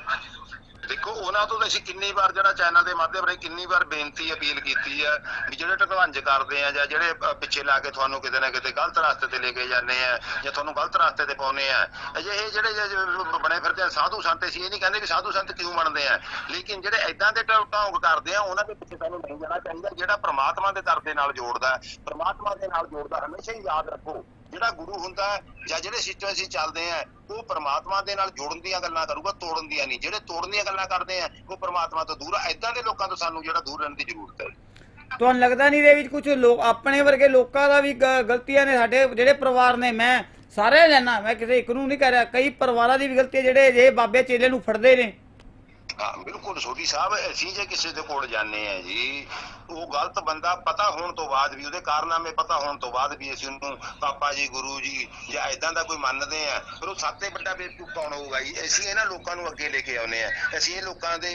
ਦੇਖੋ, ਉਹਨਾਂ ਤੋਂ ਤਾਂ ਅਸੀਂ ਕਿੰਨੀ ਵਾਰ ਜਿਹੜਾ ਚੈਨਲ ਦੇ ਮਾਧਿਅਮ ਰਾਹੀਂ ਕਿੰਨੀ ਵਾਰ ਬੇਨਤੀ, ਅਪੀਲ ਕੀਤੀ ਹੈ ਵੀ ਜਿਹੜੇ ਟਕਵੰਜ ਕਰਦੇ ਆ ਜਾਂ ਜਿਹੜੇ ਪਿੱਛੇ ਲਾ ਕੇ ਤੁਹਾਨੂੰ ਕਿਤੇ ਨਾ ਕਿਤੇ ਗਲਤ ਰਸਤੇ ਤੇ ਲੈ ਕੇ ਜਾਂਦੇ ਆ ਜਾਂ ਤੁਹਾਨੂੰ ਗਲਤ ਰਸਤੇ ਤੇ ਪਾਉਨੇ ਆ, ਅਜਿਹੇ ਜਿਹੜੇ ਬਣੇ ਫਿਰਦੇ ਆ, ਸਾਧੂ ਸੰਤ ਅਸੀਂ ਇਹ ਨਹੀਂ ਕਹਿੰਦੇ ਵੀ ਸਾਧੂ ਸੰਤ ਕਿਉਂ ਬਣਦੇ ਆ, ਲੇਕਿਨ ਜਿਹੜੇ ਐਦਾਂ ਦੇ ਢ- ਢੌਂਗ ਕਰਦੇ ਆ, ਉਹਨਾਂ ਦੇ ਪਿੱਛੇ ਸਾਨੂੰ ਨਹੀਂ ਜਾਣਾ ਚਾਹੀਦਾ, ਜਿਹੜਾ ਪ੍ਰਮਾਤਮਾ ਦੇ ਦਰ ਦੇ ਨਾਲ ਜੋੜਦਾ, ਪ੍ਰਮਾਤਮਾ ਦੇ ਨਾਲ ਜੋੜਦਾ, ਹਮੇਸ਼ਾ ਹੀ ਯਾਦ ਰੱਖੋ। ਜਿਹੜਾ ਗੁਰੂ ਹੁੰਦਾ ਜਾਂ ਜਿਹੜੇ ਸਿਸਟਮ ਅਸੀਂ ਚੱਲਦੇ ਆ ਉਹ ਪ੍ਰਮਾਤਮਾ ਦੇ ਨਾਲ ਜੋੜਨ ਦੀਆਂ ਗੱਲਾਂ ਕਰੂਗਾ, ਤੋੜਨ ਦੀਆਂ ਨਹੀਂ। ਜਿਹੜੇ ਤੋੜਨ ਦੀਆਂ ਗੱਲਾਂ ਕਰਦੇ ਆ, ਉਹ ਪ੍ਰਮਾਤਮਾ ਤੋਂ ਦੂਰ ਆ। ਐਦਾਂ ਦੇ ਲੋਕਾਂ ਤੋਂ ਸਾਨੂੰ ਜਿਹੜਾ ਦੂਰ ਰਹਿਣ ਦੀ ਜ਼ਰੂਰਤ ਹੈ। ਤੁਹਾਨੂੰ ਲੱਗਦਾ ਨਹੀਂ ਇਹਦੇ ਵਿੱਚ ਕੁਝ ਲੋਕ ਆਪਣੇ ਵਰਗੇ ਲੋਕਾਂ ਦਾ ਵੀ ਗਲਤੀਆਂ ਨੇ? ਸਾਡੇ ਜਿਹੜੇ ਪਰਿਵਾਰ ਨੇ, ਮੈਂ ਸਾਰੇ ਲੈਣਾ ਮੈਂ ਕਿਸੇ ਇੱਕ ਨੂੰ ਨਹੀਂ ਕਹਿ ਰਿਹਾ। ਕਈ ਪਰਿਵਾਰਾਂ ਦੀ ਵੀ ਗਲਤੀ ਹੈ, ਜਿਹੜੇ ਜੇ ਬਾਬੇ ਚੇਲੇ ਨੂੰ ਫੜਦੇ ਨੇ। ਹਾਂ ਬਿਲਕੁਲ ਸੋਢੀ ਸਾਹਿਬ ਅਸੀਂ ਜੇ ਕਿਸੇ ਦੇ ਕੋਲ ਜਾਂਦੇ ਆ ਜੀ ਉਹ ਗਲਤ ਬੰਦਾ ਪਤਾ ਹੋਣ ਤੋਂ ਬਾਅਦ ਵੀ ਉਹਦੇ ਕਾਰਨਾਮੇ ਪਤਾ ਹੋਣ ਤੋਂ ਬਾਅਦ ਵੀ ਅਸੀਂ ਉਹਨੂੰ ਪਾਪਾ ਜੀ ਗੁਰੂ ਜੀ ਜਾਂ ਐਦਾਂ ਦਾ ਕੋਈ ਮੰਨਦੇ ਆ ਫਿਰ ਉਹ ਸਾਤੇ ਵੱਡਾ ਬੇਵਕੂਫ ਕੌਣ ਹੋਊਗਾ ਜੀ? ਅਸੀਂ ਇਹਨਾਂ ਲੋਕਾਂ ਨੂੰ ਅੱਗੇ ਲੈ ਕੇ ਆਉਨੇ ਆ ਅਸੀਂ ਇਹ ਲੋਕਾਂ ਦੇ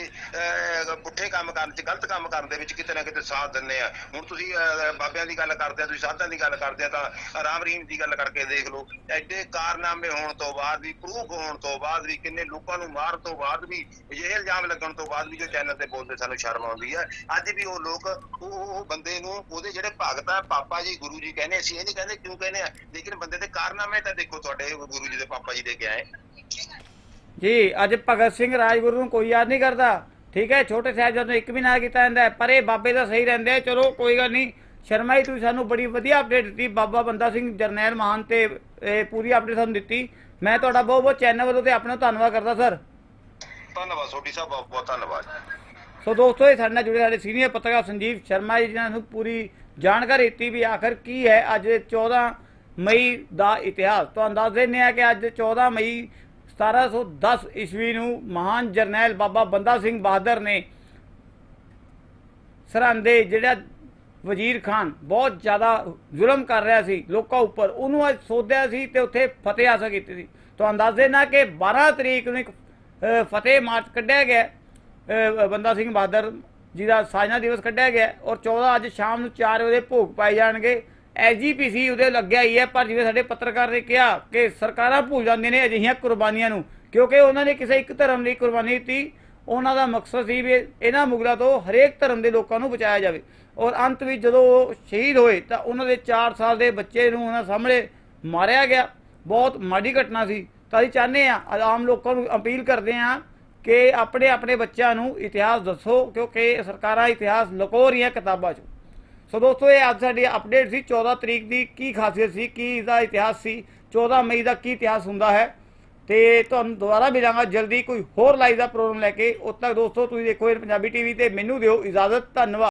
ਪੁੱਠੇ ਕੰਮ ਕਰਨ ਚ ਗਲਤ ਕੰਮ ਕਰਨ ਦੇ ਵਿੱਚ ਕਿਤੇ ਨਾ ਕਿਤੇ ਸਾਥ ਦਿੰਨੇ ਆ ਹੁਣ ਤੁਸੀਂ ਅਹ, ਬਾਬਿਆਂ ਦੀ ਗੱਲ ਕਰਦੇ ਆ ਤੁਸੀਂ ਸਾਧਾਂ ਦੀ ਗੱਲ ਕਰਦੇ ਆ ਤਾਂ ਰਾਮ ਰਹੀਮ ਦੀ ਗੱਲ ਕਰਕੇ ਦੇਖ ਲਓ ਐਡੇ ਕਾਰਨਾਮੇ ਹੋਣ ਤੋਂ ਬਾਅਦ ਵੀ ਪ੍ਰੂਫ ਹੋਣ ਤੋਂ ਬਾਅਦ ਵੀ ਕਿੰਨੇ ਲੋਕਾਂ ਨੂੰ ਮਾਰਨ ਤੋਂ ਬਾਅਦ ਵੀ ਇਹ ਇਲਜ਼ਾਮ ਲੱਗਣ ਤੋਂ ਬਾਅਦ ਵੀ ਜੋ ਚੈਨਲ ਤੇ ਬੋਲਦੇ ਸਾਨੂੰ ਸ਼ਰਮ ਆਉਂਦੀ ਹੈ ਅੱਜ ਵੀ ਉਹ ਲੋਕ, ਉਹ ਬੰਦੇ ਨੂੰ, ਉਹਦੇ ਜਿਹੜੇ ਭਗਤ ਆ, ਪਾਪਾ ਜੀ, ਗੁਰੂ ਜੀ ਕਹਿੰਦੇ ਅਸੀਂ ਇਹ ਨਹੀਂ ਕਹਿੰਦੇ ਕਿਉਂ ਕਹਿੰਦੇ ਆ? ਲੇਕਿਨ ਬੰਦੇ ਦੇ ਕਾਰਨਾਮੇ ਤਾਂ ਦੇਖੋ ਤੁਹਾਡੇ ਗੁਰੂ ਜੀ ਦੇ ਪਾਪਾ ਜੀ ਦੇ ਕੇ ਆਏ। ਜੀ, ਅੱਜ ਭਗਤ ਸਿੰਘ ਰਾਜਗੁਰੂ ਨੂੰ ਕੋਈ ਯਾਦ ਨਹੀਂ ਕਰਦਾ। ਠੀਕ ਹੈ, ਛੋਟੇ ਸਾਹਿਬਜ਼ਾਦੇ ਨੂੰ ਇੱਕ ਵੀ ਨਾ ਕੀਤਾ ਜਾਂਦਾ ਪਰ ਇਹ ਬਾਬੇ ਦਾ ਸਹੀ ਰਹਿੰਦੇ ਚਲੋ, ਕੋਈ ਗੱਲ ਨਹੀਂ। ਸ਼ਰਮਾ ਜੀ ਤੁਸੀਂ ਸਾਨੂੰ ਬੜੀ ਵਧੀਆ ਅਪਡੇਟ ਦਿੱਤੀ। ਬਾਬਾ ਬੰਦਾ ਸਿੰਘ ਜਰਨੈਲ ਮਾਨ ਤੇ ਪੂਰੀ ਅਪਡੇਟ ਸਾਨੂੰ ਦਿੱਤੀ। ਮੈਂ ਤੁਹਾਡਾ ਬਹੁਤ ਬਹੁਤ ਚੈਨਲ ਵੱਲੋਂ ਤੇ ਆਪਣਾ ਧੰਨਵਾਦ ਕਰਦਾ, ਸਰ। ਧੰਨਵਾਦ, ਸੋਢੀ ਸਾਹਿਬ, ਬਹੁਤ ਬਹੁਤ ਧੰਨਵਾਦ। ਸੋ ਦੋਸਤੋ, ਇਹ ਸਾਡੇ ਨਾਲ ਜੁੜੇ ਸਾਡੇ ਸੀਨੀਅਰ ਪੱਤਰਕਾਰ ਸੰਜੀਵ ਸ਼ਰਮਾ ਜੀ, ਜਿਨ੍ਹਾਂ ਨੂੰ ਪੂਰੀ ਜਾਣਕਾਰੀ ਦਿੱਤੀ ਵੀ ਆਖਰ ਕੀ ਹੈ ਅੱਜ 14 ਮਈ ਦਾ ਇਤਿਹਾਸ। ਤੁਹਾਨੂੰ ਦੱਸ ਦਿੰਦੇ ਆ ਕਿ ਅੱਜ 14 ਮਈ 1710 ਈਸਵੀ ਨੂੰ ਮਹਾਨ ਜਰਨੈਲ ਬਾਬਾ ਬੰਦਾ ਸਿੰਘ ਬਹਾਦਰ ਨੇ ਸਰਹੰਦੇ ਜਿਹੜਾ ਵਜ਼ੀਰ ਖਾਨ ਬਹੁਤ ਜ਼ਿਆਦਾ ਜ਼ੁਲਮ ਕਰ ਰਿਹਾ ਸੀ ਲੋਕਾਂ ਉੱਪਰ, ਉਹਨੂੰ ਅੱਜ ਸੋਧਿਆ ਸੀ ਤੇ ਉੱਥੇ ਫਤਿਹ ਹਾਸਲ ਕੀਤੀ ਸੀ। ਤੁਹਾਨੂੰ ਦੱਸ ਦੇਣਾ ਕਿ 12 ਤਰੀਕ ਨੂੰ ਇੱਕ ਫਤਿਹ ਮਾਰਚ ਕੱਢਿਆ ਗਿਆ। ਬੰਦਾ ਸਿੰਘ ਬਹਾਦਰ ਜੀ ਦਾ ਸਾਜਨਾ ਦਿਵਸ ਕੱਢਿਆ ਗਿਆ ਔਰ 14 ਅੱਜ ਸ਼ਾਮ ਨੂੰ 4 ਵਜੇ ਭੋਗ ਪਾਏ ਜਾਣਗੇ। ਐਜੀਪੀਸੀ ਉਹਦੇ ਲੱਗਿਆ ਹੀ ਹੈ, ਪਰ ਜਿਵੇਂ ਸਾਡੇ ਪੱਤਰਕਾਰ ਨੇ ਕਿਹਾ ਕਿ ਸਰਕਾਰਾਂ ਭੁੱਲ ਜਾਂਦੀਆਂ ਨੇ ਅਜਿਹੀਆਂ ਕੁਰਬਾਨੀਆਂ ਨੂੰ, ਕਿਉਂਕਿ ਉਹਨਾਂ ਨੇ ਕਿਸੇ ਇੱਕ ਧਰਮ ਲਈ ਕੁਰਬਾਨੀ ਦਿੱਤੀ। ਉਹਨਾਂ ਦਾ ਮਕਸਦ ਸੀ ਵੀ ਇਹਨਾਂ ਮੁਗਲਾਂ ਤੋਂ ਹਰੇਕ ਧਰਮ ਦੇ ਲੋਕਾਂ ਨੂੰ ਬਚਾਇਆ ਜਾਵੇ। ਔਰ ਅੰਤ ਵਿੱਚ ਜਦੋਂ ਉਹ ਸ਼ਹੀਦ ਹੋਏ ਤਾਂ ਉਹਨਾਂ ਦੇ 4 ਸਾਲ ਦੇ ਬੱਚੇ ਨੂੰ ਉਹਨਾਂ ਸਾਹਮਣੇ ਮਾਰਿਆ ਗਿਆ। ਬਹੁਤ ਮਾੜੀ ਘਟਨਾ ਸੀ। ਤਾਂ ਅਸੀਂ ਚਾਹੁੰਦੇ ਆ ਆਮ ਲੋਕਾਂ ਨੂੰ ਅਪੀਲ ਕਰਦੇ ਆ ਕਿ ਆਪਣੇ ਆਪਣੇ ਬੱਚਿਆਂ ਨੂੰ ਇਤਿਹਾਸ ਦੱਸੋ, ਕਿਉਂਕਿ ਸਰਕਾਰਾਂ ਇਤਿਹਾਸ ਲੁਕੋ ਰਹੀਆਂ ਕਿਤਾਬਾਂ 'ਚ। ਸੋ ਦੋਸਤੋ, ਇਹ ਅੱਜ ਸਾਡੀ ਅਪਡੇਟ ਸੀ 14 ਤਰੀਕ ਦੀ ਕੀ ਖਾਸੀਅਤ ਸੀ, ਕੀ ਇਸਦਾ ਇਤਿਹਾਸ ਸੀ 14 ਮਈ ਦਾ ਕੀ ਇਤਿਹਾਸ ਹੁੰਦਾ ਹੈ। ਤੇ ਤੁਹਾਨੂੰ ਦੁਬਾਰਾ ਮਿਲਾਂਗਾ, ਜਲਦੀ ਕੋਈ ਹੋਰ ਲਾਈਵ ਦਾ ਪ੍ਰੋਗਰਾਮ ਲੈ ਕੇ। ਉਦ ਤੱਕ ਦੋਸਤੋ, ਤੁਸੀਂ ਦੇਖੋ ਇਹ ਪੰਜਾਬੀ ਟੀਵੀ ਤੇ ਮੈਨੂੰ ਦਿਓ ਇਜਾਜ਼ਤ, ਧੰਨਵਾਦ।